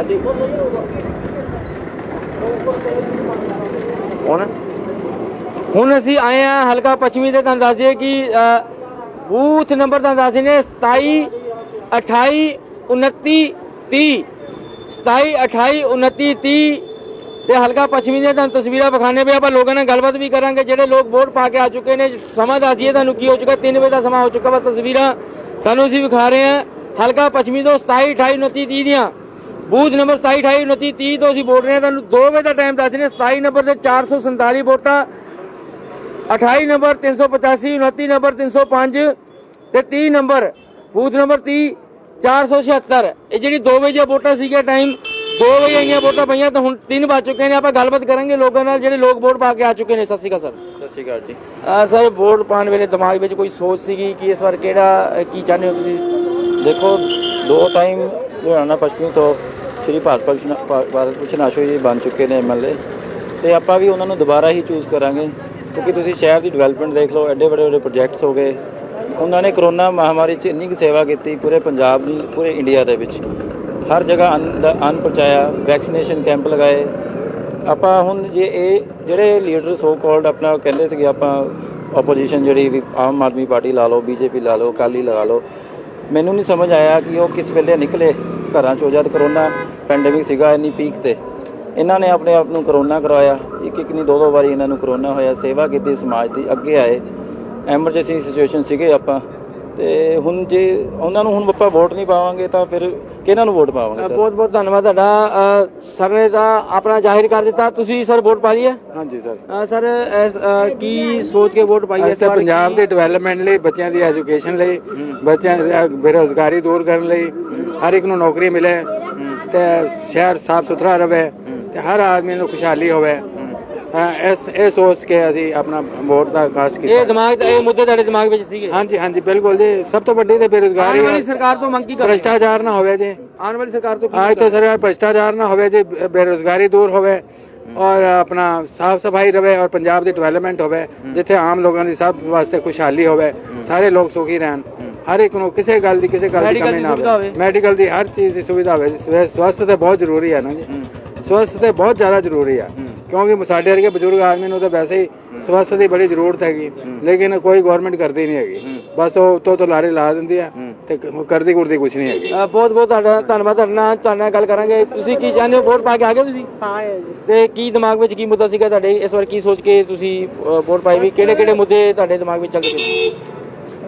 ਹਾਂਜੀ। ਹੁਣ? ਹੁਣ ਅਸੀਂ ਆਏ ਆ ਹਲਕਾ ਪੱਛਮੀ ਦੇ ਤੁਹਾਨੂੰ ਦੱਸ ਦਈਏ ਕਿ ਬੂਥ ਨੰਬਰ ਤੁਹਾਨੂੰ ਦੱਸ ਦਿੰਦੇ 27 28 29 30 27 28 29 30 ਤੇ ਹਲਕਾ ਪੱਛਮੀ ਦੀਆਂ ਤੁਹਾਨੂੰ ਤਸਵੀਰਾਂ ਵਿਖਾਣੇ ਪਏ ਆਪਾਂ ਲੋਕਾਂ ਨਾਲ ਗੱਲਬਾਤ ਵੀ ਕਰਾਂਗੇ। ਜਿਹੜੇ ਲੋਕ ਵੋਟ ਪਾ ਕੇ ਆ ਚੁੱਕੇ ਨੇ, ਸਮਾਂ ਦੱਸ ਦਈਏ ਤੁਹਾਨੂੰ ਕੀ ਹੋ ਚੁੱਕਾ। 3 ਵਜੇ ਦਾ ਸਮਾਂ ਹੋ ਚੁੱਕਾ ਵਾ ਤਸਵੀਰਾਂ। ਤੁਹਾਨੂੰ ਅਸੀਂ ਵਿਖਾ ਰਹੇ ਹਾਂ ਹਲਕਾ ਪੱਛਮੀ ਤੋਂ 27 28 29 30 ਦੀਆਂ। ਬੂਥ ਨੰਬਰ 27 28 29 30 ਤੋਂ ਅਸੀਂ ਬੋਲ ਰਹੇ ਹਾਂ। ਤੁਹਾਨੂੰ 2 ਵਜੇ ਦਾ ਟਾਈਮ ਦੱਸ ਦਿੰਦੇ 27 ਨੰਬਰ ਤੇ 447 ਵੋਟਾਂ 28 ਨੰਬਰ 385 29 ਨੰਬਰ 305 ਤੇ 30 ਨੰਬਰ ਬੂਥ ਨੰਬਰ 30 476 ਇਹ ਜਿਹੜੀ 2 ਵਜੇ ਵੋਟਾਂ ਸੀਗੀਆਂ ਟਾਈਮ 2 ਵਜੇ ਆਈਆਂ ਵੋਟਾਂ ਪਈਆਂ ਤਾਂ ਹੁਣ 3 ਵੱਜ ਚੁੱਕੇ ਨੇ। ਆਪਾਂ ਗੱਲਬਾਤ ਕਰਾਂਗੇ ਲੋਕਾਂ ਨਾਲ ਜਿਹੜੇ ਲੋਕ ਵੋਟ ਪਾ ਕੇ ਆ ਚੁੱਕੇ ਨੇ। ਸਤਿ ਸ਼੍ਰੀ ਅਕਾਲ ਸਰ। ਸਤਿ ਸ਼੍ਰੀ ਅਕਾਲ ਜੀ। ਸਰ ਵੋਟ ਪਾਉਣ ਵੇਲੇ ਦਿਮਾਗ ਵਿੱਚ ਕੋਈ ਸੋਚ ਸੀਗੀ ਕਿ ਇਸ ਵਾਰ ਕਿਹੜਾ ਕੀ ਚਾਹੁੰਦੇ ਹੋ ਤੁਸੀਂ? ਦੇਖੋ ਦੋ ਟਾਈਮ ਲੁਧਿਆਣਾ ਪੱਛਮੀ ਤੋਂ ਸ਼੍ਰੀ ਭਾਰਤ ਭੂਸ਼ਣ ਭਾਰਤ ਭੂਸ਼ਣ ਆਸ਼ੂ ਜੀ ਬਣ ਚੁੱਕੇ ਨੇ ਐਮਐਲਏ ਤੇ ਆਪਾਂ ਵੀ ਉਹਨਾਂ ਨੂੰ ਦੁਬਾਰਾ ਹੀ ਚੂਜ਼ ਕਰਾਂਗੇ। ਕਿਉਂਕਿ ਤੁਸੀਂ ਸ਼ਹਿਰ ਦੀ ਡਿਵੈਲਪਮੈਂਟ ਦੇਖ ਲਓ, ਐਡੇ ਵੱਡੇ ਵੱਡੇ ਪ੍ਰੋਜੈਕਟਸ ਹੋ ਗਏ। ਉਹਨਾਂ ਨੇ ਕਰੋਨਾ ਮਹਾਮਾਰੀ 'ਚ ਇੰਨੀ ਕੁ ਸੇਵਾ ਕੀਤੀ ਪੂਰੇ ਪੰਜਾਬ ਦੀ ਪੂਰੇ ਇੰਡੀਆ ਦੇ ਵਿੱਚ। ਹਰ ਜਗ੍ਹਾ ਅੰਨ ਦਾ ਪਹੁੰਚਾਇਆ ਵੈਕਸੀਨੇਸ਼ਨ ਕੈਂਪ ਲਗਾਏ। ਆਪਾਂ ਹੁਣ ਜੇ ਇਹ ਜਿਹੜੇ ਲੀਡਰ ਸੋ ਕਾਲਡ ਆਪਣਾ ਕਹਿੰਦੇ ਸੀਗੇ ਆਪਾਂ ਆਪੋਜੀਸ਼ਨ ਜਿਹੜੀ ਵੀ ਆਮ ਆਦਮੀ ਪਾਰਟੀ ਲਾ ਲਓ ਬੀਜੇਪੀ ਲਾ ਲਓ, ਅਕਾਲੀ ਲਗਾ ਲਓ। ਮੈਨੂੰ ਨਹੀਂ ਸਮਝ ਆਇਆ ਕਿ ਉਹ ਕਿਸ ਵੇਲੇ ਨਿਕਲੇ ਘਰਾਂ ਚੋਂ ਜਦ ਕਰੋਨਾ ਪੈਂਡੇਮਿਕ ਸੀਗਾ ਇੰਨੀ ਪੀਕ ਤੇ। ਇਹਨਾਂ ਨੇ ਆਪਣੇ ਆਪ ਨੂੰ ਕਰੋਨਾ ਕਰਵਾਇਆ। ਇੱਕ ਇੱਕ ਨਹੀਂ ਦੋ ਦੋ ਵਾਰੀ ਇਹਨਾਂ ਨੂੰ ਕਰੋਨਾ ਹੋਇਆ। ਸੇਵਾ ਕੀਤੀ ਸਮਾਜ ਦੀ ਅੱਗੇ ਆਏ। ਐਮਰਜੈਂਸੀ ਸਿਚੁਏਸ਼ਨ ਸੀਗੇ ਆਪਾਂ। ਤੇ ਹੁਣ ਜੇ ਉਹਨਾਂ ਨੂੰ ਹੁਣ ਆਪਾਂ ਵੋਟ ਨਹੀਂ ਪਾਵਾਂਗੇ ਤਾਂ ਫਿਰ ਕਿਹਨਾਂ ਨੂੰ ਵੋਟ ਪਾਵਾਂਗੇ ਸਰ ਬਹੁਤ ਬਹੁਤ ਧੰਨਵਾਦ ਤੁਹਾਡਾ। ਸਰ ਨੇ ਤਾਂ ਆਪਣਾ ਜ਼ਾਹਿਰ ਕਰ ਦਿੱਤਾ। ਤੁਸੀਂ ਸਰ ਵੋਟ ਪਾ ਲਈ ਹੈ? ਹਾਂਜੀ ਸਰ ਸਰ ਕੀ ਸੋਚ ਕੇ ਵੋਟ ਪਾਈ ਹੈ? ਪੰਜਾਬ ਦੇ ਡਿਵੈਲਪਮੈਂਟ ਲਈ ਬੱਚਿਆਂ ਦੀ ਐਜੂਕੇਸ਼ਨ ਲਈ ਬੱਚਿਆਂ ਦੀ ਬੇਰੋਜ਼ਗਾਰੀ ਦੂਰ ਕਰਨ ਲਈ ਹਰ ਇੱਕ ਨੂੰ ਨੌਕਰੀ ਮਿਲੇ। ਤੇ ਸ਼ਹਿਰ ਸਾਫ਼ ਸੁਥਰਾ ਰਵੇ ਤੇ ਹਰ ਆਦਮੀ ਨੂੰ ਖੁਸ਼ਹਾਲੀ ਹੋਵੇ। ਇਸ ਇਹ ਸੋਚ ਕੇ ਅਸੀਂ ਆਪਣਾ ਵੋਟ ਦਾ ਆਗਾਜ਼ ਇਹ ਕੀਤਾ ਦਿਮਾਗ ਇਹ ਮੁੱਦੇ ਤੁਹਾਡੇ ਦਿਮਾਗ ਵਿੱਚ ਸੀਗੇ? ਹਾਂਜੀ ਹਾਂਜੀ ਬਿਲਕੁਲ ਜੀ। ਸਭ ਤੋਂ ਵੱਡੀ ਤੇ ਬੇਰੋਜ਼ਗਾਰੀ ਆਉਣ ਵਾਲੀ ਸਰਕਾਰ ਤੋਂ ਮੰਗ ਕੀ ਕਰ ਭ੍ਰਿਸ਼ਟਾਚਾਰ ਨਾ ਹੋਵੇ ਜੀ। ਆਉਣ ਵਾਲੀ ਸਰਕਾਰ ਤੋਂ ਅੱਜ ਤੋਂ ਸਰਕਾਰ ਭ੍ਰਿਸ਼ਟਾਚਾਰ ਨਾ ਹੋਵੇ ਜੀ ਬੇਰੋਜ਼ਗਾਰੀ ਦੂਰ ਹੋਵੇ ਔਰ ਆਪਣਾ ਸਾਫ਼ ਸਫ਼ਾਈ ਰਵੇ ਔਰ ਪੰਜਾਬ ਦੀ ਡਿਵੈਲਪਮੈਂਟ ਹੋਵੇ ਜਿੱਥੇ ਆਮ ਲੋਕਾਂ ਦੀ ਸਭ ਵਾਸਤੇ ਖੁਸ਼ਹਾਲੀ ਹੋਵੇ ਸਾਰੇ ਲੋਕ ਸੁਖੀ ਰਹਿਣ। ਹਰ ਇੱਕ ਨੂੰ ਕਿਸੇ ਗੱਲ ਦੀ ਕਿਸੇ ਗੱਲ ਦੀ Medical ਕਮੀ ਦੀ ਨਾ ਸੁਵਿਧਾ ਹੋਵੇ। ਹੋਵੇ। ਮੈਡੀਕਲ ਦੀ ਹਰ ਚੀਜ਼ ਦੀ ਸੁਵਿਧਾ ਹੋਵੇ। ਸਵੈ- ਸਵਸਥ ਤੇ ਬਹੁਤ ਜ਼ਰੂਰੀ ਹੈ ਨਾ ਜੀ। ਸਵਸਥ ਤੇ ਬਹੁਤ ਜ਼ਿਆਦਾ ਜ਼ਰੂਰੀ ਹੈ। ਕਿਉਂਕਿ ਸਾਡੇ ਵਰਗੇ ਬਜ਼ੁਰਗ ਆਦਮੀ ਨੂੰ ਤਾਂ ਵੈਸੇ ਹੀ ਸਵਸਥ ਦੀ ਬੜੀ ਜ਼ਰੂਰਤ ਹੈਗੀ। ਲੇਕਿਨ ਕੋਈ ਗਵਰਨਮੈਂਟ ਕਰਦੀ ਨਹੀਂ ਹੈਗੀ। ਬਸ ਉਹ ਤੋਂ ਤੋਂ ਲਾਰੇ ਲਾ ਦਿੰਦੀ ਆ ਤੇ ਕ- ਕਰਦੀ ਕੁਰਦੀ ਕੁਝ ਨਹੀਂ ਹੈਗੀ। ਬਹੁਤ ਬਹੁਤ ਤੁਹਾਡਾ ਧੰਨਵਾਦ। ਤੁਹਾਡੇ ਨਾਲ ਤੁਹਾਡੇ ਨਾਲ ਗੱਲ ਕਰਾਂਗੇ। ਤੁਸੀਂ ਕੀ ਚਾਹੁੰਦੇ ਹੋ? ਵੋਟ ਪਾ ਕੇ ਆ ਗਏ ਤੁਸੀਂ? ਜੀ। ਤੇ ਕੀ ਦਿਮਾਗ ਵਿੱਚ ਕੀ ਮੁੱਦਾ ਸੀਗਾ ਤੁਹਾਡੇ? ਇਸ ਵਾਰ ਕੀ ਸੋਚ ਕੇ ਤੁਸੀਂ ਵੋਟ ਪਾਈ ਵੀ? ਕਿਹੜੇ ਕਿਹੜੇ ਮੁੱਦੇ ਤੁਹਾਡੇ ਦਿਮਾਗ ਵਿੱਚ ਚੱਲਦੇ ਪਏ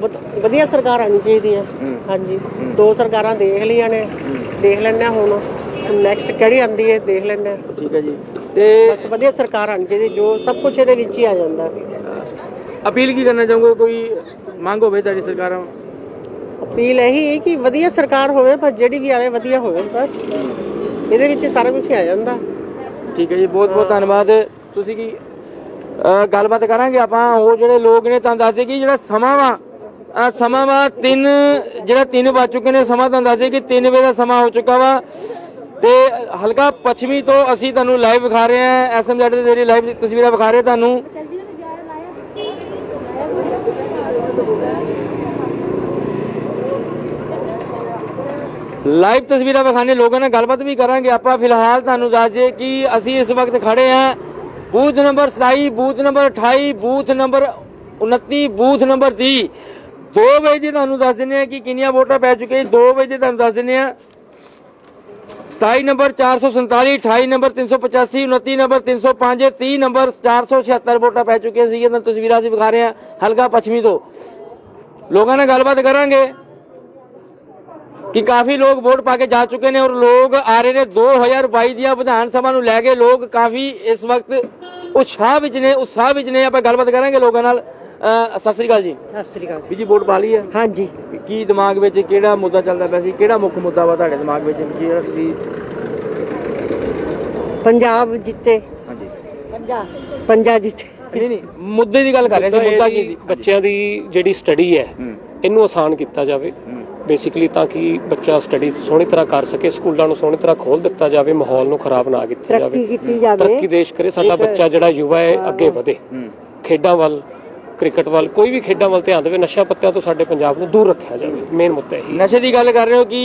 ਵਧ- ਵਧੀਆ ਸਰਕਾਰ ਆਣੀ ਚਾਹੀਦੀ ਹੈ। ਹਾਂਜੀ। ਦੋ ਸਰਕਾਰਾਂ ਦੇਖ ਲਈਆਂ ਨੇ। ਦੇਖ ਲੈਣਾ ਹੁਣ। ਨੈਕਸਟ ਕਿਹੜੀ ਆਂਦੀ ਹੈ ਦੇਖ ਲੈਣਾ ਠੀਕ ਹੈ ਜੀ। ਤੇ ਬਸ ਵਧੀਆ ਸਰਕਾਰ ਆਣੀ ਚਾਹੀਦੀ ਜੋ ਸਭ ਕੁਝ ਇਹਦੇ ਵਿੱਚ ਹੀ ਆ ਜਾਂਦਾ। ਅਪੀਲ ਕੀ ਕਰਨਾ ਚਾਹੋਗੇ? ਕੋਈ ਮੰਗ ਹੋਵੇ ਤੁਹਾਡੀ ਸਰਕਾਰਾਂ ਅਪੀਲ ਇਹੀ ਹੈ ਕਿ ਵਧੀਆ ਸਰਕਾਰ ਹੋਵੇ ਪਰ ਜਿਹੜੀ ਵੀ ਆਵੇ ਵਧੀਆ ਹੋਵੇ ਬਸ। ਇਹਦੇ ਵਿੱਚ ਸਾਰਾ ਕੁਝ ਆ ਜਾਂਦਾ। ਠੀਕ ਹੈ ਜੀ ਬਹੁਤ ਬਹੁਤ ਧੰਨਵਾਦ। ਤੁਸੀਂ ਕੀ ਅਹ, ਗੱਲਬਾਤ ਕਰਾਂਗੇ ਆਪਾਂ? ਉਹ ਜਿਹੜੇ ਲੋਕ ਨੇ ਤੁਹਾਨੂੰ ਦੱਸਦੇ ਕਿ ਜਿਹੜਾ ਸਮਾਂ ਵਾ ਸਮਾਂ ਵਾ 3 ਜਿਹੜਾ 3 ਵੱਜ ਚੁੱਕੇ ਨੇ, ਸਮਾਂ ਤੁਹਾਨੂੰ ਦੱਸ ਦੱਸਦੇ ਕਿ 3 ਵਜੇ ਦਾ ਸਮਾਂ ਹੋ ਚੁੱਕਾ ਵਾ। ਤੇ ਹਲਕਾ ਪੱਛਮੀ ਤੋਂ ਅਸੀਂ ਤੁਹਾਨੂੰ ਲਾਈਵ ਵਿਖਾ ਰਹੇ ਹਾਂ। ਐਸਐਮਜ਼ੈਡ ਦੇ ਜਿਹੜੀ ਲਾਈਵ ਤਸਵੀਰਾਂ ਵਿਖਾ ਰਹੇ ਤੁਹਾਨੂੰ। ਲਾਈਵ ਤਸਵੀਰਾਂ ਵਿਖਾਣੇ ਲੋਕਾਂ ਨਾਲ ਗੱਲਬਾਤ ਵੀ ਕਰਾਂਗੇ। ਆਪਾਂ ਫਿਲਹਾਲ ਤੁਹਾਨੂੰ ਦੱਸ ਦਈਏ ਕਿ ਅਸੀਂ ਇਸ ਵਕਤ ਖੜੇ ਹਾਂ। Booth number 27 booth number 28 booth number 29 booth number 30 2 ਵਜੇ ਦੀ ਤੁਹਾਨੂੰ ਦੱਸ ਦਿੰਦੇ ਆ ਕਿ ਕਿੰਨੀਆਂ ਵੋਟਾਂ ਪੈ ਚੁੱਕੀਆਂ 2 ਵਜੇ ਦੀ ਤੁਹਾਨੂੰ ਦੱਸ ਦਿੰਦੇ ਆ 27 ਨੰਬਰ 447 28 ਨੰਬਰ 385 29 ਨੰਬਰ 305 30 ਨੰਬਰ 476 ਵੋਟਾਂ ਪੈ ਚੁੱਕੀਆਂ ਸੀ ਇਹਨਾਂ ਤਸਵੀਰਾਂ ਅਸੀਂ ਵਿਖਾ ਰਹੇ ਹਾਂ ਹਲਕਾ ਪੱਛਮੀ ਤੋਂ। ਲੋਕਾਂ ਨਾਲ ਗੱਲਬਾਤ ਕਰਾਂਗੇ ਕਿ ਕਾਫੀ ਲੋਕ ਵੋਟ ਪਾ ਕੇ ਜਾ ਚੁੱਕੇ ਨੇ ਔਰ ਲੋਕ ਆ ਰਹੇ ਨੇ। 2022 ਦੀਆਂ ਵਿਧਾਨ ਸਭਾ ਨੂੰ ਲੈ ਕੇ ਲੋਕ ਕਾਫੀ ਇਸ ਵਕਤ ਉਤਸ਼ਾਹ ਵਿੱਚ ਨੇ, ਉਤਸ਼ਾਹ ਵਿੱਚ ਨੇ। ਆਪਾਂ ਗੱਲਬਾਤ ਕਰਾਂਗੇ ਲੋਕਾਂ ਨਾਲ। ਅਹ ਸਤਿ ਸ੍ਰੀ ਅਕਾਲ ਜੀ। ਸਤਿ ਸ੍ਰੀ ਅਕਾਲ। ਵੀ ਜੀ ਵੋਟ ਪਾ ਲਈ ਹੈ? ਹਾਂਜੀ। ਕੀ ਦਿਮਾਗ ਵਿੱਚ ਕਿਹੜਾ ਮੁੱਦਾ ਚੱਲਦਾ ਪਿਆ ਸੀ? ਕਿਹੜਾ ਮੁੱਖ ਮੁੱਦਾ ਵਾ ਤੁਹਾਡੇ ਦਿਮਾਗ ਵਿੱਚ ਜਿਹੜਾ ਤੁਸੀਂ ਪੰਜਾਬ ਜਿੱਤੇ। ਹਾਂਜੀ। ਪੰਜਾਬ। ਪੰਜਾਬ ਜਿੱਤੇ। ਨਹੀਂ ਨਹੀਂ ਮੁੱਦੇ ਦੀ ਗੱਲ ਕਰ ਰਹੇ ਸੀ ਮੁੱਦਾ ਕੀ ਸੀ? ਬੱਚਿਆਂ ਦੀ ਜਿਹੜੀ ਸਟੱਡੀ ਹੈ ਇਹਨੂੰ ਆਸਾਨ ਕੀਤਾ ਜਾਵੇ। ਬੇਸਿਕਲੀ ਤਾਂ ਕਿ ਬੱਚਾ ਸਟੱਡੀ ਸੋਹਣੀ ਤਰ੍ਹਾਂ ਕਰ ਸਕੇ ਸਕੂਲਾਂ ਨੂੰ ਸੋਹਣੀ ਤਰ੍ਹਾਂ ਖੋਲ ਦਿੱਤਾ ਜਾਵੇ ਮਾਹੌਲ ਨੂੰ ਖਰਾਬ ਨਾ ਕੀਤਾ ਜਾਵੇ। ਤਰੱਕੀ ਕੀਤੀ ਜਾਵੇ। ਤਰੱਕੀ ਦੇਸ਼ ਕਰੇ ਸਾਡਾ ਬੱਚਾ ਜਿਹੜਾ ਯੁਵਾ ਹੈ ਅੱਗੇ ਵਧੇ। ਖੇਡਾਂ ਵੱਲ ਕ੍ਰਿਕਟ ਵੱਲ ਕੋਈ ਵੀ ਖੇਡਾਂ ਵੱਲ ਧਿਆਨ ਦੇਵੇ ਨਸ਼ਾ ਪੱਤਿਆਂ ਤੋਂ ਸਾਡੇ ਪੰਜਾਬ ਨੂੰ ਦੂਰ ਰੱਖਿਆ ਜਾਵੇ ਮੇਨ ਮੁੱਦਾ ਇਹੀ। ਨਸ਼ੇ ਦੀ ਗੱਲ ਕਰ ਰਹੇ ਹੋ ਕਿ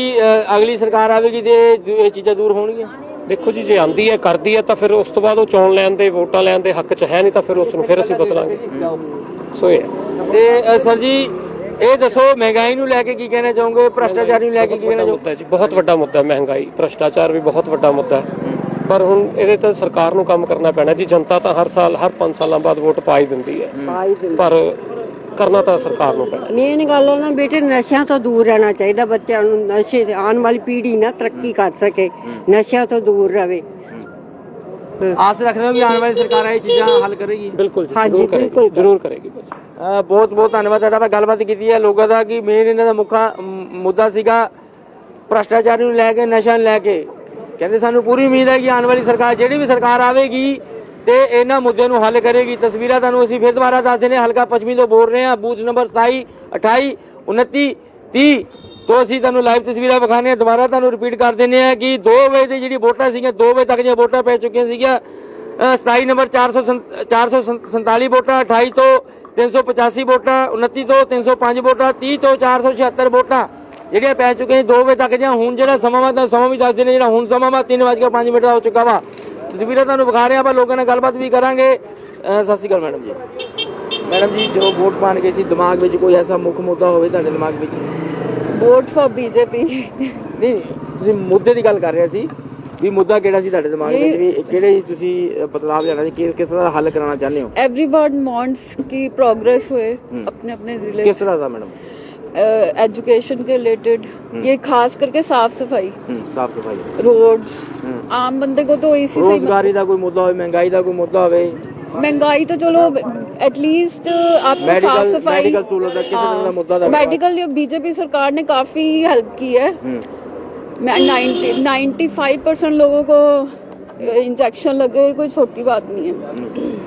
ਅਗਲੀ ਸਰਕਾਰ ਆਵੇਗੀ ਤੇ ਇਹ- ਚੀਜ਼ਾਂ ਦੂਰ ਹੋਣਗੀਆਂ? ਦੇਖੋ ਜੀ ਜੇ ਆਂਦੀ ਹੈ ਕਰਦੀ ਹੈ ਤਾਂ ਫਿਰ ਉਸ ਤੋਂ ਬਾਅਦ ਉਹ ਚੋਣ ਲੈਣ ਦੇ ਵੋਟਾਂ ਲੈਣ ਦੇ ਹੱਕ 'ਚ ਹੈ ਨਹੀਂ ਤਾਂ ਫਿਰ ਉਸ ਨੂੰ ਫਿਰ ਅਸੀਂ ਬਦਲਾਂਗੇ। ਸੋ ਇਹ ਤੇ ਸਰ ਜੀ ਇਹ ਦੱਸੋ ਮਹਿੰਗਾਈ ਨੂੰ ਲੈ ਕੇ ਕੀ ਕਹਿਣਾ ਚਾਹੋਗੇ? ਭ੍ਰਸ਼ਟਾਚਾਰ ਨੂੰ ਲੈ ਕੇ ਕੀ ਕਹਿਣਾ ਚਾਹੋਗੇ ਜੀ ਬਹੁਤ ਵੱਡਾ ਮੁੱਦਾ ਮਹਿੰਗਾਈ। ਭ੍ਰਸ਼ਟਾਚਾਰ ਵੀ ਬਹੁਤ ਵੱਡਾ ਮੁੱਦਾ ਹੈ। ਪਰ ਹੁਣ ਇਹਦੇ ਤੇ ਸਰਕਾਰ ਨੂੰ ਕੰਮ ਕਰਨਾ ਪੈਣਾ ਜੀ ਜਨਤਾ ਤਾਂ ਹਰ ਸਾਲ ਹਰ 5 ਸਾਲਾਂ ਬਾਅਦ ਵੋਟ ਪਾ ਹੀ ਦਿੰਦੀ ਹੈ। ਪਰ ਕਰਨਾ ਤਾਂ ਸਰਕਾਰ ਨੂੰ ਪੈਣਾ। ਮੇਨ ਗੱਲ ਉਹ ਨਾ ਬੇਟੇ ਨਸ਼ਿਆਂ ਤੋਂ ਦੂਰ ਰਹਿਣਾ ਚਾਹੀਦਾ ਬੱਚਿਆਂ ਨੂੰ ਨਸ਼ੇ ਤੇ ਆਉਣ ਵਾਲੀ ਪੀੜ੍ਹੀ ਨਾ ਤਰੱਕੀ ਕਰ ਸਕੇ ਨਸ਼ਿਆਂ ਤੋਂ ਦੂਰ ਰਵੇ ਆਸ ਰੱਖਦੇ ਹੋ ਕਿ ਆਉਣ ਵਾਲੀ ਸਰਕਾਰ ਇਹ ਚੀਜ਼ਾਂ ਹੱਲ ਕਰੇਗੀ। ਬਿਲਕੁਲ ਜੀ ਹਾਂਜੀ, ਜ਼ਰੂਰ ਕਰੇਗੀ ਬਿਲਕੁਲ। ਜ਼ਰੂਰ ਕਰੇਗੀ। ਬਹੁਤ ਬਹੁਤ ਧੰਨਵਾਦ। ਤੁਹਾਡਾ ਮੈਂ ਗੱਲਬਾਤ ਕੀਤੀ ਹੈ ਲੋਕਾਂ ਦਾ ਕਿ ਮੇਨ ਇਹਨਾਂ ਦਾ ਮੁੱਖਾ ਮ- ਮੁੱਦਾ ਸੀਗਾ ਭ੍ਰਸ਼ਟਾਚਾਰ ਨੂੰ ਲੈ ਕੇ ਨਸ਼ਾ ਨੂੰ ਲੈ ਕੇ। ਕਹਿੰਦੇ ਸਾਨੂੰ ਪੂਰੀ ਉਮੀਦ ਹੈ ਕਿ ਆਉਣ ਵਾਲੀ ਸਰਕਾਰ ਜਿਹੜੀ ਵੀ ਸਰਕਾਰ ਆਵੇਗੀ ਤੇ ਇਹਨਾਂ ਮੁੱਦਿਆਂ ਨੂੰ ਹੱਲ ਕਰੇਗੀ। ਤਸਵੀਰਾਂ ਤੁਹਾਨੂੰ ਅਸੀਂ ਫਿਰ ਦੁਬਾਰਾ ਦੱਸ ਦਿੰਦੇ ਹਾਂ। ਹਲਕਾ ਪੱਛਮੀ ਤੋਂ ਬੋਲ ਰਹੇ ਹਾਂ। ਬੂਥ ਨੰਬਰ 27 28 29 30 ਤੋਂ ਅਸੀਂ ਤੁਹਾਨੂੰ ਲਾਈਵ ਤਸਵੀਰਾਂ ਵਿਖਾਣੇ ਹਾਂ। ਦੁਬਾਰਾ ਤੁਹਾਨੂੰ ਰਿਪੀਟ ਕਰ ਦਿੰਦੇ ਹਾਂ ਕਿ 2 ਵਜੇ ਦੀ ਜਿਹੜੀ ਵੋਟਾਂ ਸੀਗੀਆਂ 2 ਵਜੇ ਤੱਕ ਦੀਆਂ ਵੋਟਾਂ ਪੈ ਚੁੱਕੀਆਂ ਸੀਗੀਆਂ ਅ, 27 ਨੰਬਰ 400 447 ਵੋਟਾਂ 28 ਤੋਂ 385 ਵੋਟਾਂ 29 ਤੋਂ 305 ਵੋਟਾਂ 30 ਤੋਂ 476 ਵੋਟਾਂ। ਜਿਹੜੀਆਂ ਪੈ ਚੁੱਕੀਆਂ 2 ਵਜੇ ਤੱਕ ਜਾਂ ਹੁਣ ਜਿਹੜਾ ਸਮਾਂ ਵਾ ਤਾਂ ਸਮਾਂ ਵੀ ਦੱਸ ਦਿੰਦੇ ਜਿਹੜਾ ਹੁਣ ਸਮਾਂ ਵਾ 3:05 ਮਿੰਟ ਹੋ ਚੁੱਕਾ ਵਾ। ਤਸਵੀਰਾਂ ਤੁਹਾਨੂੰ ਵਿਖਾ ਰਿਹਾ ਆਪਾਂ ਲੋਕਾਂ ਨਾਲ ਗੱਲਬਾਤ ਵੀ ਕਰਾਂਗੇ। ਸਤਿ ਸ਼੍ਰੀ ਅਕਾਲ ਮੈਡਮ ਜੀ। ਮੈਡਮ ਜੀ ਜੋ ਵੋਟ ਪਾਣ ਗਏ ਸੀ ਦਿਮਾਗ ਵਿੱਚ ਕੋਈ ਐਸਾ ਮੁੱਖ ਮੁੱਦਾ ਹੋਵੇ ਤੁਹਾਡੇ ਦਿਮਾਗ ਵਿੱਚ? ਵੋਟ ਫॉर ਬੀਜੇਪੀ ਨਹੀਂ ਤੁਸੀਂ ਮੁੱਦੇ ਦੀ ਗੱਲ ਕਰ ਰਹੇ ਸੀ ਵੀ ਮੁੱਦਾ ਕਿਹੜਾ ਸੀ ਤੁਹਾਡੇ ਦਿਮਾਗ ਵਿੱਚ ਵੀ ਕਿਹੜੇ ਤੁਸੀਂ ਬਦਲਾਅ ਲਿਆਣਾ ਸੀ ਕਿਸ ਕਿਸ ਤਰ੍ਹਾਂ ਹੱਲ ਕਰਾਉਣਾ ਚਾਹੁੰਦੇ ਹੋ? ਐਵਰੀਬਾਡੀ ਵਾਂਟਸ ਕਿ ਪ੍ਰੋਗਰੈਸ ਹੋਏ ਆਪਣੇ ਆਪਣੇ ਜ਼ਿਲ੍ਹੇ ਕਿਸ ਤਰ੍ਹਾਂ ਦਾ ਮੈਡਮ? एजुकेशन के रिलेटेड ये खास करके साफ सफाई ਸਾਫ ਸਫਾਈ रोड्स हम्म। आम बंदे को तो इसी से ही ਰੋਜ਼ਗਾਰੀ ਦਾ ਕੋਈ ਮੁੱਦਾ ਹੋਵੇ ਮਹਿੰਗਾਈ ਦਾ ਕੋਈ ਮੁੱਦਾ ਹੋਵੇ महंगाई तो चलो एटलीस्ट आपको साफ मेडिकल सफाई मेडिकल सहूलत का किसी तरह का मुद्दा था मेडिकल बीजेपी सरकार ने काफी हेल्प की है मैं 90 95 परसेंट लोगों को इंजेक्शन लगे कोई छोटी बात नहीं है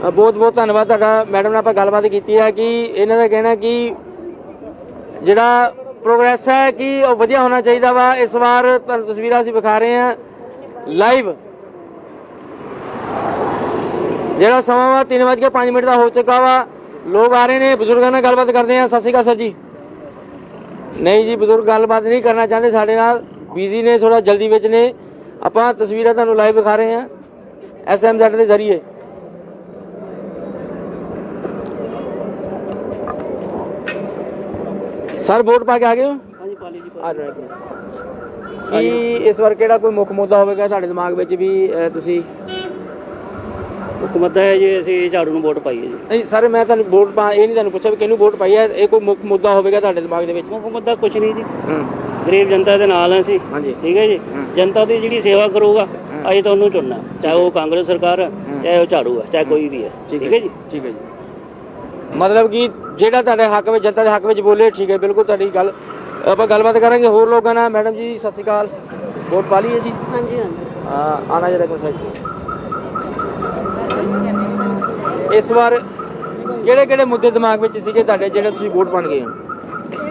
ਬਹੁਤ ਬਹੁਤ ਧੰਨਵਾਦ ਤੁਹਾਡਾ ਮੈਡਮ ਨਾਲ ਆਪਾਂ ਗੱਲਬਾਤ ਕੀਤੀ ਹੈ ਕਿ ਇਹਨਾਂ ਦਾ ਕਹਿਣਾ ਕਿ ਜਿਹੜਾ ਪ੍ਰੋਗਰੈਸ ਹੈ ਕਿ ਉਹ ਵਧੀਆ ਹੋਣਾ ਚਾਹੀਦਾ ਵਾ। ਇਸ ਵਾਰ ਤੁਹਾਨੂੰ ਤਸਵੀਰਾਂ ਅਸੀਂ ਵਿਖਾ ਰਹੇ ਹਾਂ ਲਾਈਵ ਜਿਹੜਾ ਸਮਾਂ ਵਾ 3:05 ਮਿੰਟ ਦਾ ਹੋ ਚੁੱਕਾ ਵਾ। ਲੋਕ ਆ ਰਹੇ ਨੇ, ਬਜ਼ੁਰਗਾਂ ਨਾਲ ਗੱਲਬਾਤ ਕਰਦੇ ਆ ਸਤਿ ਸ਼੍ਰੀ ਅਕਾਲ ਸਰ ਜੀ। ਨਹੀਂ ਜੀ, ਬਜ਼ੁਰਗ ਗੱਲਬਾਤ ਨਹੀਂ ਕਰਨਾ ਚਾਹੁੰਦੇ। ਸਾਡੇ ਨਾਲ ਬਿਜ਼ੀ ਨੇ ਥੋੜਾ ਜਲਦੀ ਵਿੱਚ ਨੇ। ਆਪਾਂ ਤਸਵੀਰਾਂ ਤੁਹਾਨੂੰ ਲਾਈਵ ਵਿਖਾ ਰਹੇ ਹਾਂ। ਐਸਐਮਜ਼ੈਡ ਦੇ ਜ਼ਰੀਏ। ਸਰ ਵੋਟ ਪਾ ਕੇ ਆ ਗਏ ਹੋ? ਹਾਂਜੀ ਪਾ ਲਈ ਜੀ ਆ ਜਾਓ ਇੱਕ ਮਿੰਟ। ਕੀ ਇਸ ਵਾਰ ਕਿਹੜਾ ਕੋਈ ਮੁੱਖ ਮੁੱਦਾ ਹੋਵੇਗਾ ਤੁਹਾਡੇ ਦਿਮਾਗ ਵਿੱਚ ਵੀ ਅਹ, ਤੁਸੀਂ? ਮੁੱਦਾ ਹੈ ਜੀ ਅਸੀਂ ਝਾੜੂ ਨੂੰ ਵੋਟ ਪਾਈ ਹੈ ਜੀ। ਨਹੀਂ ਸਰ ਮੈਂ ਤੁਹਾਨੂੰ ਵੋਟ ਪਾ ਇਹ ਨਹੀਂ ਤੁਹਾਨੂੰ ਪੁੱਛਿਆ ਵੀ ਕਿਹਨੂੰ ਵੋਟ ਪਾਈ ਹੈ ਇਹ ਕੋਈ ਮੁੱਖ ਮੁੱਦਾ ਹੋਵੇਗਾ ਤੁਹਾਡੇ ਦਿਮਾਗ ਦੇ ਵਿੱਚ? ਮੁੱਖ ਮੁੱਦਾ ਕੁਝ ਨਹੀਂ ਜੀ। ਹੂੰ। ਗਰੀਬ ਜਨਤਾ ਦੇ ਨਾਲ ਹਾਂ ਅਸੀਂ। ਹਾਂਜੀ। ਠੀਕ ਹੈ ਜੀ? ਜਨਤਾ ਦੀ ਜਿਹੜੀ ਸੇਵਾ ਕਰੂਗਾ ਅਸੀਂ ਤਾਂ ਉਹਨੂੰ ਚੁਣਨਾ। ਚਾਹੇ ਉਹ ਕਾਂਗਰਸ ਸਰਕਾਰ ਹੈ ਚਾਹੇ ਉਹ ਝਾੜੂ ਹੈ ਚਾਹੇ ਕੋਈ ਵੀ ਹੈ। ਠੀਕ ਹੈ ਜੀ ਠੀਕ ਹੈ ਜੀ। ਮਤਲਬ ਕਿ ਜਿਹੜਾ ਤੁਹਾਡੇ ਹੱਕ ਵਿੱਚ ਜਨਤਾ ਦੇ ਹੱਕ ਵਿੱਚ ਬੋਲੇ ਠੀਕ ਹੈ ਬਿਲਕੁਲ ਤੁਹਾਡੀ ਗੱਲ। ਆਪਾਂ ਗੱਲਬਾਤ ਕਰਾਂਗੇ ਹੋਰ ਲੋਕਾਂ ਨਾਲ। ਮੈਡਮ ਜੀ ਸਤਿ ਸ਼੍ਰੀ ਅਕਾਲ। ਵੋਟ ਪਾ ਲਈ ਹੈ ਜੀ? ਹਾਂਜੀ ਹਾਂਜੀ। ਆਣਾ ਜਰਾ ਕੋਈ ਇਸ ਵਾਰ ਕਿਹੜੇ ਕਿਹੜੇ ਮੁੱਦੇ ਦਿਮਾਗ ਵਿੱਚ ਸੀਗੇ ਤੁਹਾਡੇ ਜਿਹੜੇ ਤੁਸੀਂ ਵੋਟ ਪਾਣ ਗਏ ਹੋ?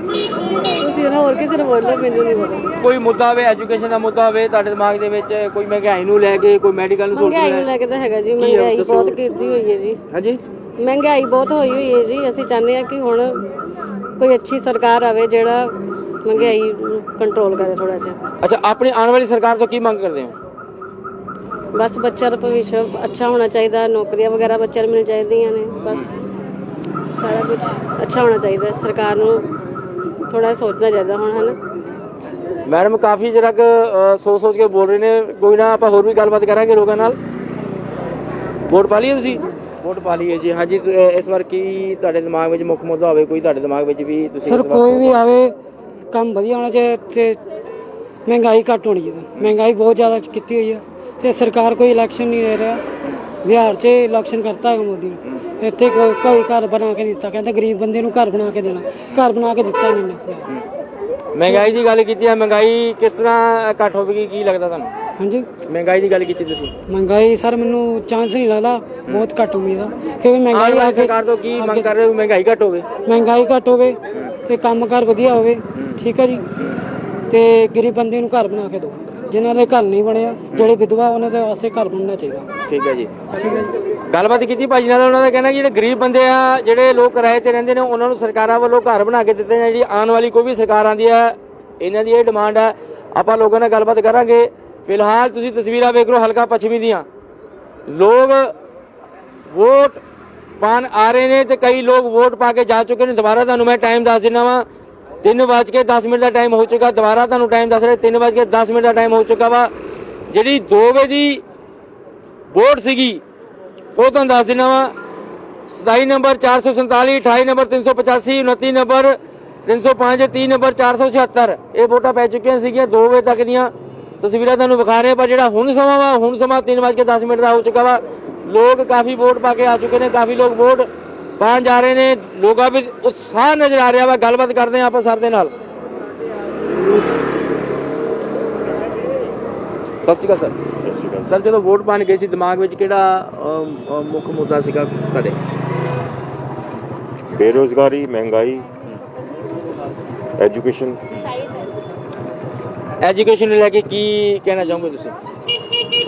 ਤੁਸੀਂ ਨਾ ਹੋਰ ਕਿਸੇ ਨੂੰ ਬੋਲੋ ਮੈਨੂੰ ਨਹੀਂ ਪਤਾ ਕੋਈ ਮੁੱਦਾ ਹੋਵੇ ਐਜੂਕੇਸ਼ਨ ਦਾ ਮੁੱਦਾ ਹੋਵੇ ਤੁਹਾਡੇ ਦਿਮਾਗ ਦੇ ਵਿੱਚ ਕੋਈ ਮਹਿੰਗਾਈ ਨੂੰ ਲੈ ਕੇ ਕੋਈ ਮੈਡੀਕਲ ਨੂੰ ਨੂੰ ਲੈ ਕੇ ਤਾਂ ਹੈਗਾ ਜੀ ਮਹਿੰਗਾਈ। ਬਹੁਤ ਕੀਤੀ ਹੋਈ ਹੈ ਜੀ। ਹਾਂਜੀ? ਮਹਿੰਗਾਈ ਬਹੁਤ ਹੋਈ ਹੋਈ ਹੈ ਜੀ। ਅਸੀਂ ਚਾਹੁੰਦੇ ਹਾਂ ਕਿ ਹੁਣ ਕੋਈ ਅੱਛੀ ਸਰਕਾਰ ਆਵੇ ਜਿਹੜਾ ਮਹਿੰਗਾਈ ਨੂੰ ਕੰਟਰੋਲ ਕਰੇ ਥੋੜਾ ਜਿਹਾ। ਅੱਛਾ ਆਪਣੀ ਆਉਣ ਵਾਲੀ ਸਰਕਾਰ ਤੋਂ ਕੀ ਮੰਗ ਕਰਦੇ ਹੋ? ਬਸ ਬੱਚਿਆਂ ਦਾ ਭਵਿੱਖ ਅੱਛਾ ਹੋਣਾ ਚਾਹੀਦਾ ਨੌਕਰੀਆਂ ਵਗੈਰਾ ਬੱਚਿਆਂ ਨੂੰ ਮਿਲ ਚਾਹੀਦੀਆਂ ਨੇ ਬਸ। ਸਾਰਾ ਕੁਝ ਅੱਛਾ ਹੋਣਾ ਚਾਹੀਦਾ ਸਰਕਾਰ ਨੂੰ ਥੋੜਾ ਸੋਚਣਾ ਚਾਹੀਦਾ ਹੁਣ ਹਨਾ। ਮੈਡਮ ਕਾਫੀ ਜਿਹੜਾ ਕਿ ਅ, ਸੋਚ ਸੋਚ ਕੇ ਬੋਲ ਰਹੇ ਨੇ। ਕੋਈ ਨਾ ਆਪਾਂ ਹੋਰ ਵੀ ਗੱਲਬਾਤ ਕਰਾਂਗੇ ਲੋਕਾਂ ਨਾਲ। ਵੋਟ ਪਾ ਲਈ ਹੈ ਤੁਸੀਂ? ਵੋਟ ਪਾ ਲਈ ਹੈ ਜੀ। ਹਾਂਜੀ ਇਸ ਵਾਰ ਕੀ ਤੁਹਾਡੇ ਦਿਮਾਗ ਵਿੱਚ ਮੁੱਖ ਮੁੱਦਾ ਹੋਵੇ? ਕੋਈ ਤੁਹਾਡੇ ਦਿਮਾਗ ਵਿੱਚ ਵੀ ਤੁਸੀਂ ਸਰ ਇਸ ਵਾਰ- ਕੋਈ ਵੀ ਆਵੇ ਕੰਮ ਵਧੀਆ ਹੋਣਾ ਚਾਹੀਦਾ ਤੇ ਮਹਿੰਗਾਈ ਘੱਟ ਹੋਣੀ ਚਾਹੀਦੀ ਮਹਿੰਗਾਈ ਬਹੁਤ ਜ਼ਿਆਦਾ ਕੀਤੀ ਹੋਈ ਹੈ ਤੇ ਸਰਕਾਰ ਕੋਈ ਇਲੈਕਸ਼ਨ ਨਹੀਂ ਲੈ ਰਿਹਾ। ਬਿਹਾਰ 'ਚ ਇਲੈਕਸ਼ਨ ਕਰਤਾ ਹੈ ਮੋਦੀ ਨੇ। ਇੱਥੇ ਕੋਈ ਕੋਈ ਘਰ ਬਣਾ ਕੇ ਨਹੀਂ ਦਿੱਤਾ। ਕਹਿੰਦਾ ਗਰੀਬ ਬੰਦੇ ਨੂੰ ਘਰ ਬਣਾ ਕੇ ਦੇਣਾ। ਘਰ ਬਣਾ ਕੇ ਦਿੱਤਾ ਨਹੀਂ ਨੇ ਮਹਿੰਗਾਈ ਦੀ ਗੱਲ ਕੀਤੀ ਹੈ। ਮਹਿੰਗਾਈ ਕਿਸ ਤਰ੍ਹਾਂ ਘੱਟ ਹੋਵੇਗੀ? ਕੀ ਲੱਗਦਾ ਤੁਹਾਨੂੰ? ਹਾਂਜੀ। ਮਹਿੰਗਾਈ ਦੀ ਗੱਲ ਕੀਤੀ ਤੁਸੀਂ? ਮਹਿੰਗਾਈ ਸਰ ਮੈਨੂੰ ਚਾਂਸ ਨਹੀਂ ਲੱਗਦਾ ਬਹੁਤ ਘੱਟ ਉਮੀਦ ਆ। ਕਿਉਂਕਿ ਆਉਣ ਮਹਿੰਗਾਈ ਆ ਵਾਲੀ ਕੇ ਸਰਕਾਰ ਤੋਂ ਕੀ ਮੰਗ ਕਰ ਰਹੇ ਹੋ? ਮਹਿੰਗਾਈ ਘੱਟ ਹੋਵੇ। ਮਹਿੰਗਾਈ ਘੱਟ ਹੋਵੇ ਤੇ ਕੰਮਕਾਰ ਵਧੀਆ ਹੋਵੇ। ਠੀਕ ਹੈ ਜੀ। ਤੇ ਗਰੀਬ ਬੰਦੇ ਨੂੰ ਘਰ ਬਣਾ ਕੇ ਦਿਓ। ਜਿਨ੍ਹਾਂ ਦੇ ਘਰ ਨਹੀਂ ਬਣਿਆ ਜਿਹੜੇ ਵਿਧਵਾ ਉਹਨਾਂ ਦੇ ਵਾਸਤੇ ਘਰ ਬਣਨਾ ਚਾਹੀਦਾ। ਠੀਕ ਹੈ ਜੀ। ਠੀਕ ਹੈ ਜੀ। ਗੱਲਬਾਤ ਕੀਤੀ ਭਾਜੀ ਨਾਲ ਉਹਨਾਂ ਦਾ ਕਹਿਣਾ ਕਿ ਜਿਹੜੇ ਗਰੀਬ ਬੰਦੇ ਆ ਜਿਹੜੇ ਲੋਕ ਕਿਰਾਏ ਤੇ ਰਹਿੰਦੇ ਨੇ ਉਹਨਾਂ ਨੂੰ ਸਰਕਾਰਾਂ ਵੱਲੋਂ ਘਰ ਬਣਾ ਕੇ ਦਿੱਤੇ ਨੇ ਜਿਹੜੀ ਆਉਣ ਵਾਲੀ ਕੋਈ ਵੀ ਸਰਕਾਰ ਆਂਦੀ ਹੈ ਇਹਨਾਂ ਦੀ ਇਹ ਡਿਮਾਂਡ ਹੈ ਆਪਾਂ ਲੋਕਾਂ ਨਾਲ ਗੱਲਬਾਤ ਕਰਾਂਗੇ। ਫਿਲਹਾਲ ਤੁਸੀਂ ਤਸਵੀਰਾਂ ਵੇਖ ਲਓ ਹਲਕਾ ਪੱਛਮੀ ਦੀਆਂ। ਲੋਕ ਵੋਟ ਪਾਣ ਆ ਰਹੇ ਨੇ ਤੇ ਕਈ ਲੋਕ ਵੋਟ ਪਾ ਕੇ ਜਾ ਚੁੱਕੇ ਨੇ। ਦੁਬਾਰਾ ਤੁਹਾਨੂੰ ਮੈਂ ਟਾਈਮ ਦੱਸ ਦਿੰਦਾ ਵਾਂ। 3:10 ਮਿੰਟ ਦਾ ਟਾਈਮ ਹੋ ਚੁੱਕਾ। ਦੁਬਾਰਾ ਤੁਹਾਨੂੰ ਟਾਈਮ ਦੱਸ ਰਿਹਾ 3:10 ਮਿੰਟ ਦਾ ਟਾਈਮ ਹੋ ਚੁੱਕਾ ਵਾ। ਜਿਹੜੀ 2 ਵਜੇ ਦੀ ਵੋਟ ਸੀਗੀ, ਉਹ ਤੁਹਾਨੂੰ ਦੱਸ ਦਿੰਦਾ ਵਾਂ। 27 ਨੰਬਰ 447 28 ਨੰਬਰ 385 29 ਨੰਬਰ 305 30 ਨੰਬਰ 476 ਇਹ ਵੋਟਾਂ ਪੈ ਚੁੱਕੀਆਂ ਸੀਗੀਆਂ 2 ਵਜੇ ਤੱਕ ਦੀਆਂ। ਤਸਵੀਰਾਂ ਤੁਹਾਨੂੰ ਵਿਖਾ ਰਹੇ ਪਰ ਜਿਹੜਾ ਹੁਣ ਸਮਾਂ ਵਾ ਹੁਣ ਸਮਾਂ 3:10 ਮਿੰਟ ਦਾ ਹੋ ਚੁੱਕਾ ਵਾ। ਲੋਕ ਕਾਫੀ ਵੋਟ ਪਾ ਕੇ ਆ ਚੁੱਕੇ ਨੇ ਕਾਫੀ ਲੋਕ ਵੋਟ ਪਾਉਣ ਜਾ ਰਹੇ ਨੇ। ਲੋਕਾਂ ਵਿੱਚ ਉਤਸ਼ਾਹ ਨਜ਼ਰ ਆ ਰਿਹਾ ਵਾ। ਗੱਲਬਾਤ ਕਰਦੇ ਆਪਾਂ ਸਰ ਦੇ ਨਾਲ। ਸਤਿ ਸ਼੍ਰੀ ਅਕਾਲ ਸਰ। ਸਰ ਜਦੋਂ ਵੋਟ ਪਾਣ ਗਏ ਸੀ ਦਿਮਾਗ ਵਿੱਚ ਕਿਹੜਾ ਮੁੱਖ ਮੁੱਦਾ ਸੀਗਾ ਤੁਹਾਡੇ? ਬੇਰੋਜ਼ਗਾਰੀ ਮਹਿੰਗਾਈ ਐਜੂਕੇਸ਼ਨ। ਐਜੂਕੇਸ਼ਨ ਨੂੰ ਲੈ ਕੇ ਕੀ ਕਹਿਣਾ ਚਾਹੋਗੇ ਤੁਸੀਂ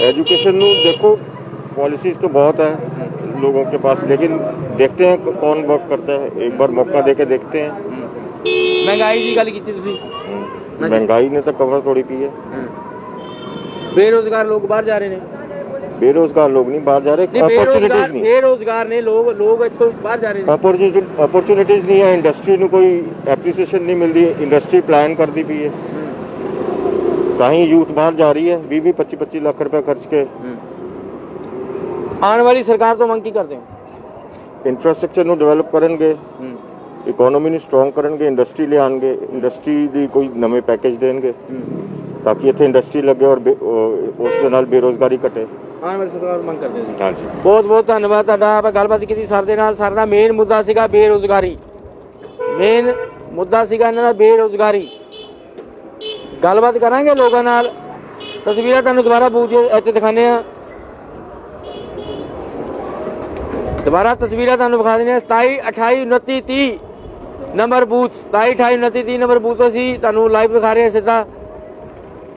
एजुकेशन ਨੂੰ देखो पॉलिसीज तो बहुत है लोगों के पास लेकिन देखते हैं कौन वर्क करता है एक बार मौका दे के देखते हैं ਮਹਿੰਗਾਈ ਦੀ ਗੱਲ ਕੀਤੀ ਤੁਸੀਂ महंगाई ने तो कवर थोड़ी पी है ਬੇਰੋਜ਼ਗਾਰ ਲੋਕ ਬਾਹਰ ਜਾ ਰਹੇ ਨੇ बेरोजगार लोग नहीं बाहर जा रहे ਨਹੀਂ अपॉर्चुनिटीज ਬੇਰੋਜ਼ਗਾਰ नहीं ਬੇਰੋਜ਼ਗਾਰ ਨੇ ਲੋਕ ਲੋਕ ਇੱਥੋਂ ਬਾਹਰ ਜਾ ਰਹੇ ਨੇ अपॉर्चुनिटीज नहीं है इंडस्ट्री ਨੂੰ ਕੋਈ ਐਪਰੀਸੀਏਸ਼ਨ ਨਹੀਂ ਮਿਲਦੀ ਇੰਡਸਟਰੀ ਪਲਾਨ ਕਰਦੀ ਪਈ ਹੈ ਤਾਂ ਹੀ ਯੂਥ ਬਾਹਰ ਜਾ ਰਹੀ ਹੈ 20 20 25 25 ਲੱਖ ਰੁਪਏ ਖਰਚ ਕੇ। ਆਉਣ ਵਾਲੀ ਸਰਕਾਰ ਤੋਂ ਮੰਗ ਕੀ ਕਰਦੇ ਹੋ? ਇਨਫਰਾਸਟ੍ਰਕਚਰ ਨੂੰ ਡਿਵੈਲਪ ਕਰਨਗੇ ਇਕਨੋਮੀ ਨੂੰ ਸਟਰੋਂਗ ਕਰਨਗੇ ਇੰਡਸਟਰੀ ਲਿਆਣਗੇ ਇੰਡਸਟਰੀ ਦੀ ਕੋਈ ਨਵੇਂ ਪੈਕੇਜ ਦੇਣਗੇ ਤਾਂ ਕਿ ਇੱਥੇ ਇੰਡਸਟਰੀ ਲੱਗੇ ਔਰ ਉਸ ਦੇ ਨਾਲ ਬੇਰੋਜ਼ਗਾਰੀ ਘਟੇ। ਆਉਣ ਵਾਲੀ ਸਰਕਾਰ ਮੰਗ ਕਰਦੇ ਹੋ ਜੀ? ਹਾਂਜੀ। ਬਹੁਤ ਬਹੁਤ ਧੰਨਵਾਦ ਤੁਹਾਡਾ ਆਪਾਂ ਗੱਲਬਾਤ ਕੀਤੀ ਸਰ ਦੇ ਨਾਲ। ਸਰ ਦਾ ਮੇਨ ਮੁੱਦਾ ਸੀਗਾ ਬੇਰੋਜ਼ਗਾਰੀ। ਮੇਨ ਮੁੱਦਾ ਸੀਗਾ ਇਹਨਾਂ ਦਾ ਬੇਰੋਜ਼ਗਾਰੀ। ਗੱਲਬਾਤ ਕਰਾਂਗੇ ਲੋਕਾਂ ਨਾਲ। ਤਸਵੀਰਾਂ ਤੁਹਾਨੂੰ ਦੁਬਾਰਾ ਬੂਥ ਇੱਥੇ ਦਿਖਾਣੇ ਆ ਦੁਬਾਰਾ ਤਸਵੀਰਾਂ ਤੁਹਾਨੂੰ ਵਿਖਾ ਦਿੰਦੇ ਆ 27 28 29 30 ਨੰਬਰ ਬੂਥ। 27 28 29 30 ਨੰਬਰ ਬੂਥ ਅਸੀਂ ਤੁਹਾਨੂੰ ਲਾਈਵ ਵਿਖਾ ਰਹੇ ਹਾਂ ਸਿੱਧਾ।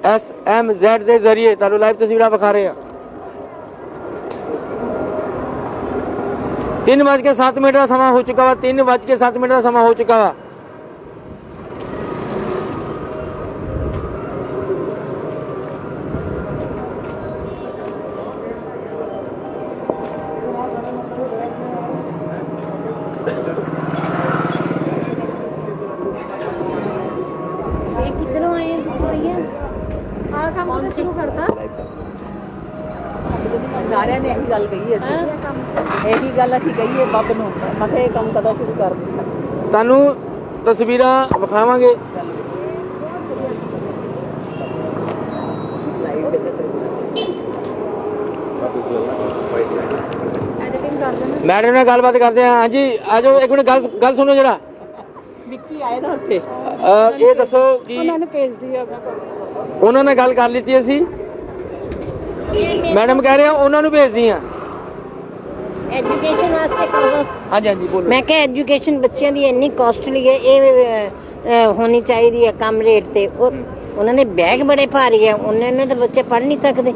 ਐਸ ਐਮ ਜ਼ੈਡ ਦੇ ਜ਼ਰੀਏ ਤੁਹਾਨੂੰ ਲਾਈਵ ਤਸਵੀਰਾਂ ਵਿਖਾ ਰਹੇ ਹਾਂ। ਤਿੰਨ ਵੱਜ ਕੇ 7 ਮਿੰਟ ਦਾ ਸਮਾਂ ਹੋ ਚੁੱਕਾ ਵਾ। 3 ਵੱਜ ਕੇ 7 ਮਿੰਟ ਦਾ ਸਮਾਂ ਹੋ ਚੁੱਕਾ ਵਾ ਇਹ ਕਿੱਧਰੋਂ ਆਏ ਤੁਸੀਂ ਭਈਆ ਆਹ ਕੰਮ ਤਾਂ ਸ਼ੁਰੂ ਕਰਤਾ ਸਾਰਿਆਂ ਨੇ ਇਹੀ ਗੱਲ ਕਹੀ ਅਸੀਂ ਇਹੀ ਗੱਲ ਅਸੀਂ ਕਹੀਏ ਬੱਬ ਨੂੰ। ਮੈਂ ਕਿਹਾ ਇਹ ਕੰਮ ਕਦੋਂ ਸ਼ੁਰੂ ਕਰ ਦਿੱਤਾ। ਤੁਹਾਨੂੰ ਤਸਵੀਰਾਂ ਵਿਖਾਵਾਂਗੇ। ਮੈਡਮ ਨਾਲ ਗੱਲਬਾਤ ਕਰਦੇ ਹਾਂ। ਹਾਂਜੀ ਆਜੋ ਇੱਕ ਮਿੰਟ ਗੱਲ ਗੱਲ ਸੁਣੋ ਜਰਾ। ਵਿੱਕੀ ਆਏ ਦਾ ਉੱਥੇ। ਇਹ ਦੱਸੋ ਕਿ ਉਹਨਾਂ ਨੇ ਭੇਜ ਦਿਆ ਉਹਨਾਂ ਨਾਲ ਗੱਲ ਕਰ ਲਈ ਅਸੀਂ। ਮੈਡਮ ਕਹਿ ਰਹੇ ਆ ਉਹਨਾਂ ਨੂੰ ਭੇਜਦੀ ਆ। ਐਜੂਕੇਸ਼ਨ ਵਾਸਤੇ ਕਰੋ ਹਾਂਜੀ ਹਾਂਜੀ ਬੋਲੋ। ਮੈਂ ਕਿਹਾ ਐਜੂਕੇਸ਼ਨ ਬੱਚਿਆਂ ਦੀ ਇੰਨੀ ਕਾਸਟਲੀ ਹੈ ਇਹ ਅਹ, ਹੋਣੀ ਚਾਹੀਦੀ ਹੈ ਕਮ ਰੇਟ ਤੇ। ਉਹ ਉਹਨਾਂ ਦੇ ਬੈਗ ਬੜੇ ਭਾਰੀ ਹੈ ਉਹਨਾਂ ਨੇ ਤਾਂ ਬੱਚੇ ਪੜ੍ਹ ਨਹੀਂ ਸਕਦੇ।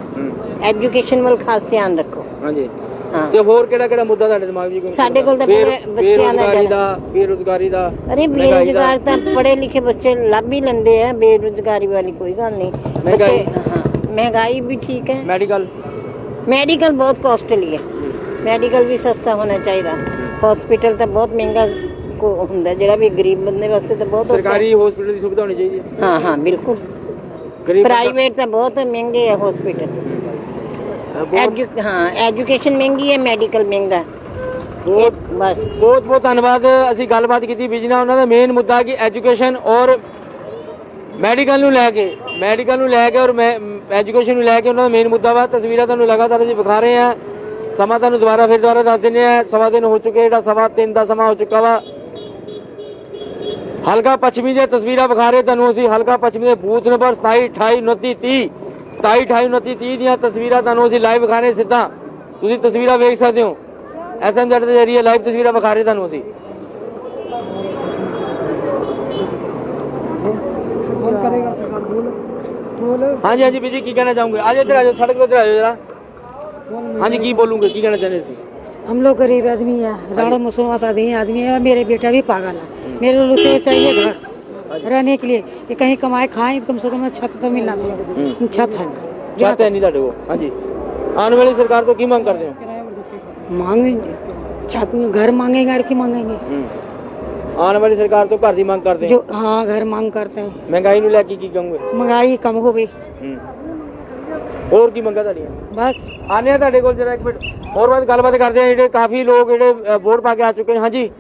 ਐਜੂਕੇਸ਼ਨ ਵੱਲ ਖਾਸ ਧਿਆਨ ਰੱਖੋ। ਹਾਂਜੀ। ਹਾਂ। ਤੇ ਹੋਰ ਕਿਹੜਾ ਕਿਹੜਾ ਮੁੱਦਾ ਤੁਹਾਡੇ ਦਿਮਾਗ ਵਿੱਚ ਕੋਈ? ਸਾਡੇ ਕੋਲ ਤਾਂ ਬੱਚਿਆਂ ਦਾ ਬੇਰੁਜ਼ਗਾਰੀ ਜ਼ਿਆਦਾ। ਦਾ ਬੇਰੁਜ਼ਗਾਰੀ ਦਾ ਅਰੇ ਮਹਿੰਗਾਈ ਦਾ। ਬੇਰੁਜ਼ਗਾਰ ਤਾਂ ਪੜ੍ਹੇ ਲਿਖੇ ਬੱਚੇ ਲੱਭ ਹੀ ਲੈਂਦੇ ਆ ਬੇਰੁਜ਼ਗਾਰੀ ਵਾਲੀ ਕੋਈ ਗੱਲ ਨਹੀਂ। ਮਹਿੰਗਾਈ? ਹਾਂ ਮਹਿੰਗਾਈ ਵੀ ਠੀਕ ਹੈ। ਮੈਡੀਕਲ? ਮੈਡੀਕਲ ਬਹੁਤ ਕਾਸਟਲੀ ਹੈ। ਮੈਡੀਕਲ ਵੀ ਸਸਤਾ ਹੋਣਾ ਚਾਹੀਦਾ। ਹਸਪੀਟਲ ਤਾਂ ਬਹੁਤ ਮਹਿੰਗਾ ਕੋ ਹੁੰਦਾ ਜਿਹੜਾ ਵੀ ਗਰੀਬ ਬੰਦੇ ਵਾਸਤੇ ਤਾਂ ਬਹੁਤ ਔਖਾ। ਹੈ। ਸਰਕਾਰੀ ਹਸਪੀਟਲ ਦੀ ਸੁਵਿਧਾ ਹੋਣੀ ਚਾਹੀਦੀ ਹੈ। ਹਾਂ ਹਾਂ ਬਿਲਕੁਲ। ਗਰੀਬ ਬੰਦਾ- ਪ੍ਰਾਈਵੇਟ ਤਾਂ ਬਹੁਤ ਮਹਿੰਗੇ ਹੈ ਹਸਪੀਟਲ ਅ, ਬਹੁਤ ਐਜੂ ਹਾਂ ਐਜੂਕੇਸ਼ਨ ਮਹਿੰਗੀ ਹੈ ਮੈਡੀਕਲ ਮਹਿੰਗਾ। ਬਹੁਤ ਇਹ ਬਸ। ਬਹੁਤ ਬਹੁਤ ਧੰਨਵਾਦ। ਅਸੀਂ ਗੱਲਬਾਤ ਕੀਤੀ ਬਿਜਨਾ ਉਹਨਾਂ ਦਾ ਮੇਨ ਮੁੱਦਾ ਕਿ ਐਜੂਕੇਸ਼ਨ ਔਰ ਮੈਡੀਕਲ ਨੂੰ ਲੈ ਕੇ ਮੈਡੀਕਲ ਨੂੰ ਲੈ ਕੇ ਔਰ ਐਜੂਕੇਸ਼ਨ ਨੂੰ ਲੈ ਕੇ ਉਹਨਾਂ ਦਾ ਮੇਨ ਮੁੱਦਾ ਵਾ। ਤਸਵੀਰਾਂ ਤੁਹਾਨੂੰ ਲਗਾਤਾਰ ਅਸੀਂ ਵਿਖਾ ਰਹੇ ਹਾਂ। ਸਮਾਂ ਤੁਹਾਨੂੰ ਦੁਬਾਰਾ ਫਿਰ ਦੁਬਾਰਾ ਦੱਸ ਦਿੰਦੇ ਆ ਸਵਾ ਦਿਨ ਹੋ ਚੁੱਕੇ ਜਿਹੜਾ ਸਵਾ ਤਿੰਨ ਦਾ ਸਮਾਂ ਹੋ ਚੁੱਕਾ ਵਾ। ਹਲਕਾ ਪੱਛਮੀ ਦੀਆਂ ਤਸਵੀਰਾਂ ਵਿਖਾ ਰਹੇ ਤੁਹਾਨੂੰ ਅਸੀਂ। ਹਲਕਾ ਪੱਛਮੀ ਦੇ ਬੂਥ ਨੰਬਰ 27 28 29 30 27 28 29 30 ਦੀਆਂ ਤਸਵੀਰਾਂ ਤੁਹਾਨੂੰ ਅਸੀਂ ਲਾਈਵ ਵਿਖਾ ਰਹੇ ਸਿੱਧਾ। ਤੁਸੀਂ ਤਸਵੀਰਾਂ ਵੇਖ ਸਕਦੇ ਹੋ। ਐਸਐਮਜ਼ੈਡ ਦੇ ਜਰੀਏ ਲਾਈਵ ਤਸਵੀਰਾਂ ਵਿਖਾ ਰਹੇ ਤੁਹਾਨੂੰ ਅਸੀਂ। ਹਾਂਜੀ ਹਾਂਜੀ ਬੀਜੀ ਕੀ ਕਹਿਣਾ ਚਾਹੋਗੇ? ਆਜੋ ਇੱਧਰ ਆਜੋ ਸੜਕ ਤੇ ਆਜੋ ਜਰਾ। ਹਾਂਜੀ ਕੀ ਬੋਲੂਗੇ ਕੀ ਕਹਿਣਾ ਚਾਹੁੰਦੇ ਸੀ हम लोग गरीब आदमी है ज्यादा मुसलमान आदमी आदमी है मेरे बेटा भी पागल है मेरे लोग से चाहिए घर रहने के लिए कि कहीं कमाए खाएं कम से कम छत तो मिलना चाहिए छत है ਛੱਤ ਹੈ ਨਹੀਂ ਤੁਹਾਡੇ ਕੋਲ ਹਾਂਜੀ ਆਉਣ ਵਾਲੀ ਸਰਕਾਰ ਤੋਂ ਕੀ ਮੰਗ ਕਰਦੇ ਹੋ मांगेंगे छत घर मांगेंगे और की मांगेंगे ਆਉਣ ਵਾਲੀ ਸਰਕਾਰ ਤੋਂ ਘਰ ਦੀ ਮੰਗ ਕਰਦੇ जो ਹੋ हाँ घर मांग करते हैं ਮਹਿੰਗਾਈ ਨੂੰ ਲੈ ਕੇ ਕੀ ਕਹੋਗੇ महंगाई कम हो गई ਹੋਰ ਕੀ ਮੰਗਾ ਤੁਹਾਡੀਆਂ? ਬਸ। ਆਨੇ ਆ ਤੁਹਾਡੇ ਕੋਲ ਜਰਾ ਇੱਕ ਮਿੰਟ। ਹੋਰ ਬਾਤ ਗੱਲਬਾਤ ਕਰਦੇ ਆ ਜਿਹੜੇ ਕਾਫੀ ਲੋਕ ਜਿਹੜੇ ਵੋਟ ਪਾ ਕੇ ਆ ਚੁੱਕੇ ਹਾਂਜੀ।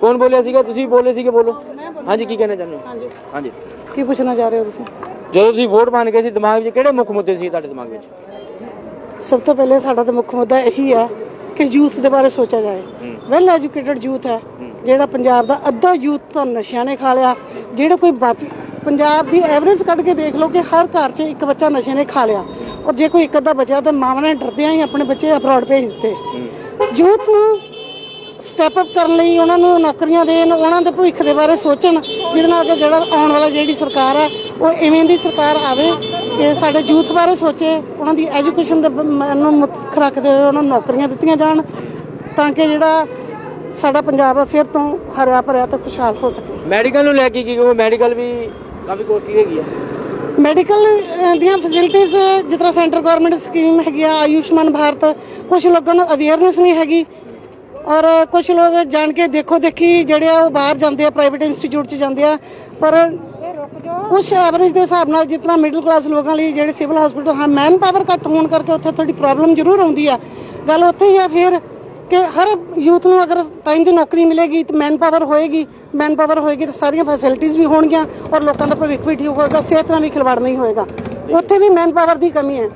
ਕੌਣ ਬੋਲਿਆ ਸੀਗਾ? ਤੁਸੀਂ ਬੋਲੇ ਸੀਗੇ ਬੋਲੋ। ਹਾਂਜੀ ਕੀ ਕਹਿਣਾ ਚਾਹੁੰਦੇ ਹਾਂਜੀ। ਹਾਂਜੀ। ਕੀ ਪੁੱਛਣਾ ਚਾਹ ਰਹੇ ਹੋ ਤੁਸੀਂ? ਜਦੋਂ ਤੁਸੀਂ ਵੋਟ ਪਾਣ ਗਏ ਸੀ ਦਿਮਾਗ ਵਿੱਚ ਕਿਹੜੇ ਮੁੱਖ ਮੁੱਦੇ ਸੀ ਤੁਹਾਡੇ ਦਿਮਾਗ ਵਿੱਚ? ਸਭ ਤੋਂ ਪਹਿਲੇ ਸਾਡਾ ਤਾਂ ਮੁੱਖ ਮੁੱਦਾ ਇਹੀ ਹੈ ਕਿ ਯੂਥ ਦੇ ਬਾਰੇ ਸੋਚਿਆ ਜਾਏ। ਵੈਲ ਐਜੂਕੇਟਡ ਯੂਥ ਹੈ ਜਿਹੜਾ ਪੰਜਾਬ ਦਾ ਅੱਧਾ ਯੂਥ ਤਾਂ ਨਸ਼ਿਆਂ ਨੇ ਖਾ ਲਿਆ। ਜਿਹੜਾ ਕੋਈ ਬੱਚ ਪੰਜਾਬ ਦੀ ਐਵਰੇਜ ਕੱਢ ਕੇ ਦੇਖ ਲਓ ਕਿ ਹਰ ਘਰ 'ਚ ਇੱਕ ਬੱਚਾ ਨਸ਼ੇ ਨੇ ਖਾ ਲਿਆ। ਔਰ ਜੇ ਕੋਈ ਇੱਕ ਅੱਧਾ ਬਚਿਆ ਤਾਂ ਮਾਵਾਂ ਨੇ ਡਰਦਿਆਂ ਹੀ ਆਪਣੇ ਬੱਚੇ ਅਬਰੋਡ ਭੇਜ ਦਿੱਤੇ। ਯੂਥ ਨੂੰ ਸਟੈਪ ਅਪ ਕਰਨ ਲਈ ਉਹਨਾਂ ਨੂੰ ਨੌਕਰੀਆਂ ਦੇਣ, ਉਹਨਾਂ ਦੇ ਭਵਿੱਖ ਦੇ ਬਾਰੇ ਸੋਚਣ, ਜਿਹਦੇ ਨਾਲ ਕਿ ਜਿਹੜਾ ਆਉਣ ਵਾਲਾ ਜਿਹੜੀ ਸਰਕਾਰ ਹੈ, ਉਹ ਇਵੇਂ ਦੀ ਸਰਕਾਰ ਆਵੇ ਕਿ ਸਾਡੇ ਯੂਥ ਬਾਰੇ ਸੋਚੇ, ਉਹਨਾਂ ਦੀ ਐਜੂਕੇਸ਼ਨ ਦੇ ਨੂੰ ਮੁੱਖ ਰੱਖਦੇ ਹੋਏ ਉਹਨਾਂ ਨੂੰ ਨੌਕਰੀਆਂ ਦਿੱਤੀਆਂ ਜਾਣ, ਤਾਂ ਕਿ ਜਿਹੜਾ ਸਾਡਾ ਪੰਜਾਬ ਹੈ ਫਿਰ ਤੋਂ ਹਰਿਆ ਭਰਿਆ ਤੇ ਖੁਸ਼ਹਾਲ ਹੋ ਸਕੇ। ਮੈਡੀਕਲ ਨੂੰ ਲੈ ਕੇ ਕੀ ਕਹੋਗੇ? ਮੈਡੀਕਲ ਵੀ ਕਾਫੀ ਕੋਸਟਲੀ ਹੈਗੀ ਆ। ਮੈਡੀਕਲ ਦੀਆਂ ਫੈਸਿਲਿਟੀਜ਼ ਜਿਸ ਤਰ੍ਹਾਂ ਸੈਂਟਰ ਗਵਰਨਮੈਂਟ ਸਕੀਮ ਹੈਗੀ ਆ, ਆਯੁਸ਼ਮਾਨ ਭਾਰਤ ਕੁਝ ਲੋਕਾਂ ਨੂੰ ਅਵੇਅਰਨੈਸ ਨਹੀਂ ਹੈਗੀ। ਔਰ ਕੁਝ ਲੋਕ ਜਾਣ ਕੇ ਦੇਖੋ ਦੇਖੀ ਜਿਹੜੇ ਆ ਉਹ ਬਾਹਰ ਜਾਂਦੇ ਆ ਪ੍ਰਾਈਵੇਟ ਇੰਸਟੀਚਿਊਟ 'ਚ ਜਾਂਦੇ ਆ, ਪਰ ਕੁਝ ਐਵਰੇਜ ਦੇ ਹਿਸਾਬ ਨਾਲ ਜਿਤਨਾ ਮਿਡਲ ਕਲਾਸ ਲੋਕਾਂ ਲਈ ਜਿਹੜੇ ਸਿਵਲ ਹਸਪੀਟਲ ਹਾਂ ਮੈਨ ਪਾਵਰ ਘੱਟ ਹੋਣ ਕਰਕੇ ਉੱਥੇ ਥੋੜੀ ਪ੍ਰੋਬਲਮ ਜ਼ਰੂਰ ਆਉਂਦੀ ਆ। ਗੱਲ ਉੱਥੇ ਹੀ ਆ ਫਿਰ ਕਿ ਹਰ ਯੂਥ ਨੂੰ ਅਗਰ ਟਾਈਮ ਦੀ ਨੌਕਰੀ ਮਿਲੇਗੀ, ਤੇ ਮੈਨ ਪਾਵਰ ਹੋਏਗੀ ਮੈਨ ਪਾਵਰ ਹੋਏਗੀ ਤਾਂ ਸਾਰੀਆਂ ਫੈਸਿਲਿਟੀਆਂ ਵੀ ਹੋਣਗੀਆਂ ਔਰ ਲੋਕਾਂ ਦਾ ਭਵਿੱਖ ਵੀ ਠੀਕ ਹੋਏਗਾ ਸਿਹਤ ਨਾਲ ਵੀ ਖਿਲਵਾੜ ਨਹੀਂ ਹੋਏਗਾ। ਉੱਥੇ ਵੀ ਮੈਨ ਪਾਵਰ ਦੀ ਕਮੀ ਹੈ।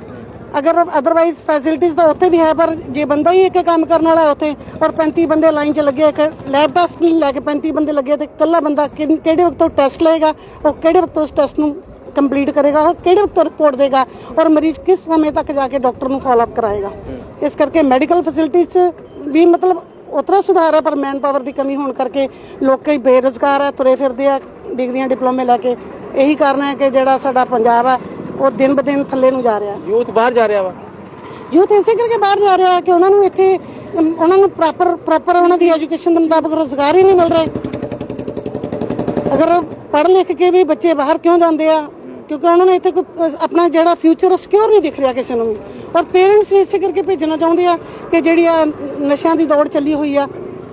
ਅਗਰ ਅਦਰਵਾਈਜ਼ ਫੈਸਿਲਿਟੀਆਂ ਤਾਂ ਉੱਥੇ ਵੀ ਹੈ, ਪਰ ਜੇ ਬੰਦਾ ਹੀ ਇੱਕ ਕੰਮ ਕਰਨ ਵਾਲਾ ਹੈ ਉੱਥੇ ਔਰ 35 ਬੰਦੇ ਲਾਈਨ 'ਚ ਲੱਗੇ, ਇੱਕ ਲੈਬ ਟੈਸਟ ਨਹੀਂ ਲੈ ਕੇ 35 ਬੰਦੇ ਲੱਗੇ ਤੇ ਇਕੱਲਾ ਬੰਦਾ ਕਿਹੜੇ ਵਕਤ ਉਹ ਟੈਸਟ ਲਏਗਾ ਔਰ ਕਿਹੜੇ ਵਕਤ ਉਸ ਟੈਸਟ ਨੂੰ ਕੰਪਲੀਟ ਕਰੇਗਾ ਔਰ ਕਿਹੜੇ ਵਕਤ ਰਿਪੋਰਟ ਦੇਗਾ ਔਰ ਮਰੀਜ਼ ਕਿਸ ਸਮੇਂ ਤੱਕ ਜਾ ਕੇ ਡਾਕਟਰ ਨੂੰ ਫਾਲੋ ਅਪ ਕਰਾਏਗਾ। ਇਸ ਕਰਕੇ ਮੈਡੀਕਲ ਫੈਸਿਲਿਟੀਜ਼ ਵੀ ਮਤਲਬ ਉਤਰਾ ਸੁਧਾਰ ਹੈ ਪਰ ਮੈਨ ਪਾਵਰ ਦੀ ਕਮੀ ਹੋਣ ਕਰਕੇ ਲੋਕ ਬੇਰੁਜ਼ਗਾਰ ਹੈ ਤੁਰੇ ਫਿਰਦੇ ਆ ਡਿਗਰੀਆਂ ਡਿਪਲੋਮੇ ਲੈ ਕੇ। ਇਹੀ ਕਾਰਨ ਹੈ ਕਿ ਜਿਹੜਾ ਸਾਡਾ ਪੰਜਾਬ ਹੈ ਉਹ ਦਿਨ ਬ ਦਿਨ ਥੱਲੇ ਨੂੰ ਜਾ ਰਿਹਾ ਯੂਥ ਬਾਹਰ ਜਾ ਰਿਹਾ ਵਾ। ਯੂਥ ਇਸੇ ਕਰਕੇ ਬਾਹਰ ਜਾ ਰਿਹਾ ਕਿ ਉਹਨਾਂ ਨੂੰ ਇੱਥੇ ਉਹਨਾਂ ਨੂੰ ਪ੍ਰੋਪਰ ਪ੍ਰੋਪਰ ਉਹਨਾਂ ਦੀ ਐਜੂਕੇਸ਼ਨ ਦੇ ਮੁਤਾਬਕ ਰੋਜ਼ਗਾਰ ਹੀ ਨਹੀਂ ਮਿਲ ਰਿਹਾ। ਅਗਰ ਪੜ੍ਹ ਲਿਖ ਕੇ ਵੀ ਬੱਚੇ ਬਾਹਰ ਕਿਉਂ ਜਾਂਦੇ ਆ? ਕਿਉਂਕਿ ਉਹਨਾਂ ਨੂੰ ਇੱਥੇ ਕੋਈ ਆਪਣਾ ਜਿਹੜਾ ਫਿਊਚਰ ਸਿਕਿਉਰ ਨਹੀਂ ਦਿਖ ਰਿਹਾ ਕਿਸੇ ਨੂੰ ਵੀ। ਔਰ ਪੇਰੈਂਟਸ ਵੀ ਇਸੇ ਕਰਕੇ ਭੇਜਣਾ ਚਾਹੁੰਦੇ ਆ ਕਿ ਜਿਹੜੀ ਆ ਨਸ਼ਿਆਂ ਦੀ ਦੌੜ ਚੱਲੀ ਹੋਈ ਆ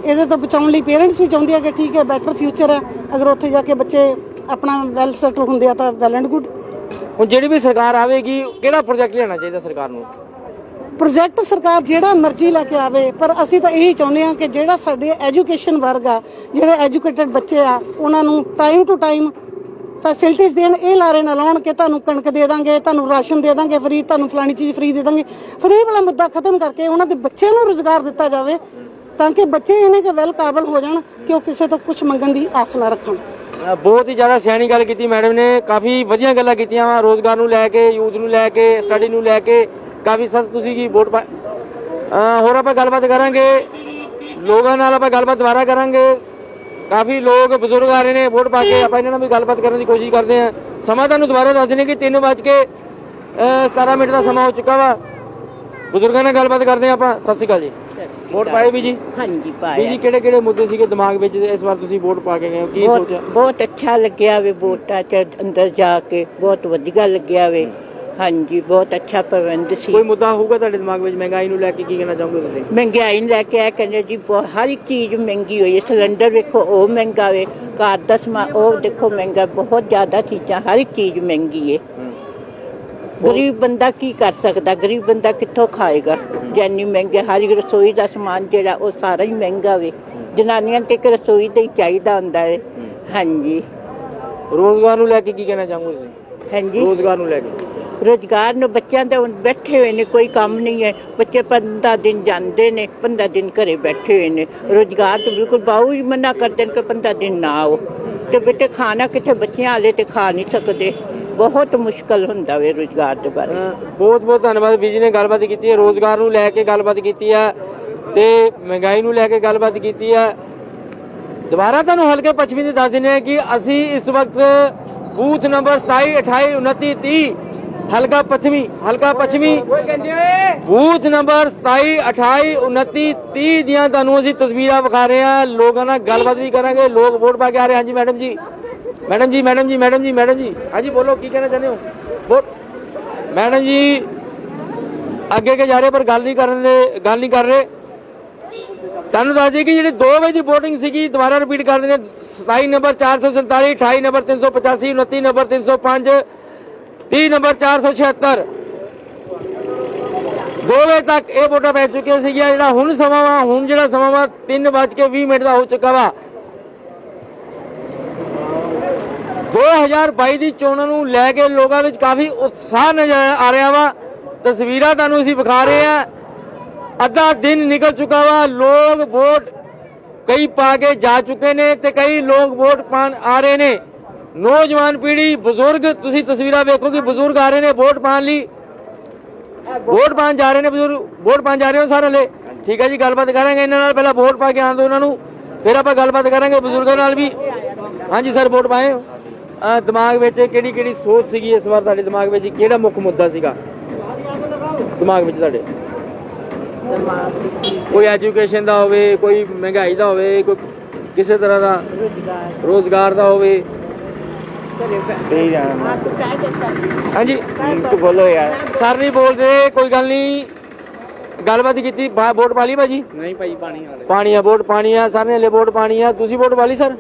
ਇਹਦੇ ਤੋਂ ਬਚਾਉਣ ਲਈ ਪੇਰੈਂਟਸ ਵੀ ਚਾਹੁੰਦੇ ਆ ਕਿ ਠੀਕ ਹੈ ਬੈਟਰ ਫਿਊਚਰ ਹੈ। ਅਗਰ ਉੱਥੇ ਜਾ ਕੇ ਬੱਚੇ ਆਪਣਾ ਵੈਲ ਸੈਟਲ ਹੁੰਦੇ ਆ ਤਾਂ ਵੈਲ ਐਂਡ ਗੁੱਡ ਹੁਣ ਜਿਹੜੀ ਵੀ ਸਰਕਾਰ ਆਵੇਗੀ ਕਿਹੜਾ ਪ੍ਰੋਜੈਕਟ ਲੈਣਾ ਚਾਹੀਦਾ ਸਰਕਾਰ ਨੂੰ? ਪ੍ਰੋਜੈਕਟ ਸਰਕਾਰ ਜਿਹੜਾ ਮਰਜ਼ੀ ਲੈ ਕੇ ਆਵੇ ਪਰ ਅਸੀਂ ਤਾਂ ਇਹੀ ਚਾਹੁੰਦੇ ਹਾਂ ਕਿ ਜਿਹੜਾ ਸਾਡੇ ਐਜੂਕੇਸ਼ਨ ਵਰਗ ਆ ਜਿਹੜੇ ਐਜੂਕੇਟਡ ਬੱਚੇ ਆ ਉਹਨਾਂ ਨੂੰ ਟਾਈਮ ਟੂ ਟਾਈਮ ਫੈਸਿਲਿਟੀਆਂ ਦੇਣ, ਇਹ ਲਾਰੇ ਨਾ ਲਾਉਣ ਕਿ ਤੁਹਾਨੂੰ ਕਣਕ ਦੇ ਦਾਂਗੇ, ਤੁਹਾਨੂੰ ਰਾਸ਼ਨ ਦੇ ਦਾਂਗੇ ਫ੍ਰੀ ਤੁਹਾਨੂੰ ਫਲਾਣੀ ਚੀਜ਼ ਫ੍ਰੀ ਦੇ ਦਾਂਗੇ। ਫ੍ਰੀ ਵਾਲਾ ਮੁੱਦਾ ਖਤਮ ਕਰਕੇ ਉਹਨਾਂ ਦੇ ਬੱਚਿਆਂ ਨੂੰ ਰੋਜ਼ਗਾਰ ਦਿੱਤਾ ਜਾਵੇ ਤਾਂ ਕਿ ਬੱਚੇ ਇਹਨੇ ਕਿ ਵੈਲ ਕਾਬਲ ਹੋ ਜਾਣ ਕਿ ਉਹ ਕਿਸੇ ਤੋਂ ਕੁਝ ਮੰਗਣ ਦੀ ਆਸ ਨਾ ਰੱਖਣ। ਬਹੁਤ ਹੀ ਜ਼ਿਆਦਾ ਸਿਆਣੀ ਗੱਲ ਕੀਤੀ ਮੈਡਮ ਨੇ। ਕਾਫੀ ਵਧੀਆ ਗੱਲਾਂ ਕੀਤੀਆਂ ਵਾ, ਰੋਜ਼ਗਾਰ ਨੂੰ ਲੈ ਕੇ, ਯੂਥ ਨੂੰ ਲੈ ਕੇ ਸਟੱਡੀ ਨੂੰ ਲੈ ਕੇ। ਕਾਫੀ ਸਸ ਤੁਸੀਂ ਕੀ ਵੋਟ ਪਾ ਹੋਰ ਆਪਾਂ ਗੱਲਬਾਤ ਕਰਾਂਗੇ। ਲੋਕਾਂ ਨਾਲ ਆਪਾਂ ਗੱਲਬਾਤ ਦੁਬਾਰਾ ਕਰਾਂਗੇ। ਕਾਫੀ ਲੋਕ ਬਜ਼ੁਰਗ ਆ ਰਹੇ ਨੇ ਵੋਟ ਪਾ ਕੇ ਆਪਾਂ ਇਹਨਾਂ ਨਾਲ ਵੀ ਗੱਲਬਾਤ ਕਰਨ ਦੀ ਕੋਸ਼ਿਸ਼ ਕਰਦੇ ਹਾਂ। ਸਮਾਂ ਤੁਹਾਨੂੰ ਦੁਬਾਰਾ ਦੱਸ ਦਿੰਦੇ ਕਿ 3 ਵੱਜ ਕੇ ਅ, 17 ਮਿੰਟ ਦਾ ਸਮਾਂ ਹੋ ਚੁੱਕਾ ਵਾ। ਬਜ਼ੁਰਗਾਂ ਨਾਲ ਗੱਲਬਾਤ ਕਰਦੇ ਹਾਂ ਆਪਾਂ। ਸਤਿ ਸ਼੍ਰੀ ਅਕਾਲ ਜੀ। ਵੋਟ ਪਾਏ ਵੀ ਜੀ ਹਾਂਜੀ ਪਾਇਆ। ਜੀ ਕਿਹੜੇ ਕਿਹੜੇ ਮੁੱਦੇ ਸੀਗੇ ਦਿਮਾਗ ਵਿੱਚ ਇਸ ਵਾਰ ਤੁਸੀਂ ਵੋਟ ਪਾ ਕੇ ਗਏ ਹੋ? ਕੀ ਸੋਚਿਆ? ਬਹੁਤ ਅੱਛਾ ਲੱਗਿਆ ਵੇ ਵੋਟਾਂ ਚ ਅੰਦਰ ਜਾ ਕੇ। ਬਹੁਤ ਵਧੀਆ ਲੱਗਿਆ ਵੇ। ਹਾਂਜੀ ਬਹੁਤ ਅੱਛਾ ਪ੍ਰਬੰਧ ਸੀ। ਕੋਈ ਮੁੱਦਾ ਹੋਊਗਾ ਤੁਹਾਡੇ ਦਿਮਾਗ ਵਿੱਚ? ਮਹਿੰਗਾਈ ਨੂੰ ਲੈ ਕੇ ਕੀ ਕਹਿਣਾ ਚਾਹੋਗੇ ਤੁਸੀਂ? ਮਹਿੰਗਾਈ ਨੂੰ ਲੈ ਕੇ ਆ ਕਹਿੰਦੇ ਜੀ ਬਹੁਤ- ਹਰ ਇੱਕ ਚੀਜ਼ ਮਹਿੰਗੀ ਹੋਈ ਹੈ। ਸਿਲੰਡਰ ਵੇਖੋ ਉਹ ਮਹਿੰਗਾ ਵੇ ਘਰ ਦਾ ਸਮਾਨ ਉਹ ਦੇਖੋ ਮਹਿੰਗਾ ਬਹੁਤ ਜ਼ਿਆਦਾ ਚੀਜ਼ਾਂ ਹਰ ਇੱਕ ਚੀਜ਼ ਮਹਿੰਗੀ ਹੈ। ਗਰੀਬ ਬੰਦਾ ਕੀ ਕਰ ਸਕਦਾ? ਗਰੀਬ ਬੰਦਾ ਕਿੱਥੋਂ ਖਾਏਗਾ? ਜੈਨੀ ਮਹਿੰਗੇ ਹਰ ਇੱਕ ਰਸੋਈ ਦਾ ਸਮਾਨ ਜਿਹੜਾ ਉਹ ਸਾਰਾ ਹੀ ਮਹਿੰਗਾ ਵੇ। ਜਨਾਨੀਆਂ ਤੇ ਇੱਕ ਰਸੋਈ ਤੇ ਹੀ ਚਾਹੀਦਾ ਹੁੰਦਾ ਹੈ। ਹਾਂਜੀ। ਰੋਜ਼ਗਾਰ ਨੂੰ ਲੈ ਕੇ ਕੀ ਕਹਿਣਾ ਚਾਹੋਗੇ ਤੁਸੀਂ? ਹਾਂਜੀ। ਰੋਜ਼ਗਾਰ ਨੂੰ ਲੈ ਕੇ। ਰੋਜ਼ਗਾਰ ਨੂੰ ਬੱਚਿਆਂ ਦੇ ਹੁਣ ਬੈਠੇ ਹੋਏ ਨੇ, ਕੋਈ ਕੰਮ ਨਹੀਂ ਹੈ। ਬੱਚੇ 15 ਦਿਨ ਜਾਂਦੇ ਨੇ 15 ਦਿਨ ਘਰੇ ਬੈਠੇ ਹੋਏ ਨੇ। ਰੋਜ਼ਗਾਰ ਤੋਂ ਬਿਲਕੁਲ ਬਾਹੂ ਹੀ ਮਨਾ ਕਰਦੇ ਨੇ ਕਿ 15 ਦਿਨ ਨਾ ਆਓ। ਤੇ ਬੇਟੇ ਖਾਣਾ ਕਿੱਥੇ, ਬੱਚਿਆਂ ਵਾਲੇ ਤੇ ਖਾ ਨਹੀਂ ਸਕਦੇ। ਬਹੁਤ ਮੁਸ਼ਕਲ ਹੁੰਦਾ ਵੇ ਰੋਜ਼ਗਾਰ ਦੇ ਬਾਰੇ। ਬਹੁਤ ਬਹੁਤ ਧੰਨਵਾਦ ਬੀਜੀ ਨੇ ਗੱਲਬਾਤ ਕੀਤੀ ਹੈ। ਰੋਜ਼ਗਾਰ ਨੂੰ ਲੈ ਕੇ ਗੱਲਬਾਤ ਕੀਤੀ ਹੈ ਤੇ ਮਹਿੰਗਾਈ ਨੂੰ ਲੈ ਕੇ ਗੱਲਬਾਤ ਕੀਤੀ ਹੈ। ਦੁਬਾਰਾ ਤੁਹਾਨੂੰ ਹਲਕੇ ਪੱਛਮੀ ਦੇ ਦੱਸ ਦਿੰਦੇ ਹਾਂ ਕਿ ਅਸੀਂ ਇਸ ਵਕਤ ਬੂਥ ਨੰਬਰ 27 28 29 30 ਹਲਕਾ ਪੱਛਮੀ ਹਲਕਾ ਪੱਛਮੀ। ਬੂਥ ਨੰਬਰ 27 28 29 30 ਦੀਆਂ ਤੁਹਾਨੂੰ ਅਸੀਂ ਤਸਵੀਰਾਂ ਵਿਖਾ ਰਹੇ ਹਾਂ। ਲੋਕਾਂ ਨਾਲ ਗੱਲਬਾਤ ਵੀ ਕਰਾਂਗੇ। ਲੋਕ ਵੋਟ ਪਾ ਕੇ ਆ ਰਹੇ। ਹਾਂਜੀ, ਮੈਡਮ ਜੀ। ਮੈਡਮ ਜੀ ਮੈਡਮ ਜੀ ਮੈਡਮ ਜੀ ਮੈਡਮ ਜੀ। ਹਾਂਜੀ, ਬੋਲੋ, ਕੀ ਕਹਿਣਾ ਚਾਹੁੰਦੇ ਹੋ? ਵੋਟ। ਮੈਡਮ ਜੀ, ਅੱਗੇ ਕੇ ਜਾ ਰਹੇ, ਪਰ ਗੱਲ ਨਹੀਂ ਕਰਨ ਦੇ, ਗੱਲ ਨਹੀਂ ਕਰ ਰਹੇ। ਤੁਹਾਨੂੰ ਦੱਸ ਦਈਏ ਕਿ ਜਿਹੜੀ 2 ਵਜੇ ਦੀ VOTING ਸੀਗੀ, ਦੁਬਾਰਾ ਰਿਪੀਟ ਕਰ ਦਿੰਦੇ ਹਾਂ। 27 ਨੰਬਰ 447 28 ਨੰਬਰ 385 29 ਨੰਬਰ 305 30 ਨੰਬਰ 476 ਦੋ ਵਜੇ ਤੱਕ ਇਹ ਵੋਟਾਂ ਪੈ ਚੁੱਕੀਆਂ ਸੀਗੀਆਂ, ਜਿਹੜਾ ਹੁਣ ਸਮਾਂ ਵਾ, ਹੁਣ ਜਿਹੜਾ ਸਮਾਂ ਵਾ 3:20 ਮਿੰਟ ਦਾ ਹੋ ਚੁੱਕਾ ਵਾ। 2022 ਦੀ ਚੋਣਾਂ ਨੂੰ ਲੈ ਕੇ ਲੋਕਾਂ ਵਿੱਚ ਕਾਫੀ ਉਤਸ਼ਾਹ ਨਜ਼ਰ ਆ ਰਿਹਾ ਵਾ। ਤਸਵੀਰਾਂ ਤੁਹਾਨੂੰ ਅਸੀਂ ਵਿਖਾ ਰਹੇ ਆ ਅੱਧਾ ਦਿਨ ਨਿਕਲ ਚੁੱਕਾ ਵਾ, ਲੋਕ ਵੋਟ ਕਈ ਪਾ ਕੇ ਜਾ ਚੁੱਕੇ ਨੇ ਤੇ ਕਈ ਲੋਕ ਵੋਟ ਪਾਣ ਆ ਰਹੇ ਨੇ। ਨੌਜਵਾਨ ਪੀੜ੍ਹੀ, ਬਜ਼ੁਰਗ, ਤੁਸੀਂ ਤਸਵੀਰਾਂ ਵੇਖੋ ਕਿ ਬਜ਼ੁਰਗ ਆ ਰਹੇ ਨੇ ਵੋਟ ਪਾਣ ਲਈ। ਵੋਟ ਪਾਣ ਜਾ ਰਹੇ ਨੇ ਬਜ਼ੁਰਗ, ਵੋਟ ਪਾਣ ਜਾ ਰਹੇ ਹੋ ਸਾਰੇ ਹਲੇ ਠੀਕ ਹੈ ਜੀ, ਗੱਲਬਾਤ ਕਰਾਂਗੇ ਇਹਨਾਂ ਨਾਲ। ਪਹਿਲਾਂ ਵੋਟ ਪਾ ਕੇ ਆਉਣ ਦਿਓ ਉਹਨਾਂ ਨੂੰ, ਫਿਰ ਆਪਾਂ ਗੱਲਬਾਤ ਕਰਾਂਗੇ ਬਜ਼ੁਰਗਾਂ ਨਾਲ ਵੀ। ਹਾਂਜੀ ਸਰ, ਵੋਟ ਪਾਏ ਹੋ? ਦਿਮਾਗ ਵਿੱਚ ਕਿਹੜੀ ਕਿਹੜੀ ਸੋਚ ਸੀਗੀ ਇਸ ਵਾਰ ਤੁਹਾਡੇ ਦਿਮਾਗ ਵਿੱਚ? ਕਿਹੜਾ ਮੁੱਖ ਮੁੱਦਾ ਸੀਗਾ? ਦਿਮਾਗ ਵਿੱਚ ਤੁਹਾਡੇ। ਕੋਈ ਐਜੂਕੇਸ਼ਨ ਦਾ ਹੋਵੇ, ਕੋਈ ਮਹਿੰਗਾਈ ਦਾ ਹੋਵੇ, ਕੋਈ ਕਿਸੇ ਤਰ੍ਹਾਂ ਦਾ ਰੋਜ਼ਗਾਰ ਦਾ ਹੋਵੇ। ਹਾਂਜੀ। ਤੂੰ ਬੋਲੋ ਯਾਰ। ਸਰ ਨਹੀਂ ਬੋਲਦੇ ਕੋਈ ਗੱਲ ਨਹੀਂ। ਗੱਲਬਾਤ ਕੀਤੀ ਬਾ- ਵੋਟ ਪਾ ਲਈ ਭਾਜੀ? ਨਹੀਂ ਭਾਈ ਪਾਣੀ ਵਾਲੇ। ਪਾਣੀ ਆ ਵੋਟ ਪਾਣੀ ਆ। ਸਰ ਨੇ ਹਲੇ ਵੋਟ ਪਾਣੀ ਆ। ਤੁਸੀਂ ਵੋਟ ਪਾ ਲਈ ਸਰ?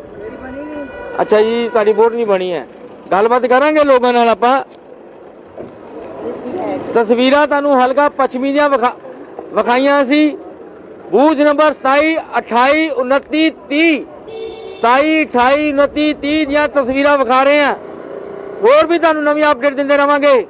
ਅੱਛਾ ਜੀ ਤੁਹਾਡੀ ਵੋਟ ਨਹੀਂ ਬਣੀ ਹੈ। ਗੱਲਬਾਤ ਕਰਾਂਗੇ ਲੋਕਾਂ ਨਾਲ ਆਪਾਂ। ਤਸਵੀਰਾਂ ਤੁਹਾਨੂੰ ਹਲਕਾ ਪੱਛਮੀ ਦੀਆਂ ਵਿਖਾਈਆਂ ਸੀ। ਬੂਥ ਨੰਬਰ 27 28 29 30 27 28 29 30 ਦੀਆਂ ਤਸਵੀਰਾਂ ਵਿਖਾ ਰਹੇ ਹਾਂ। ਹੋਰ ਵੀ ਤੁਹਾਨੂੰ ਨਵੀਂ ਅਪਡੇਟ ਦਿੰਦੇ ਰਵਾਂਗੇ।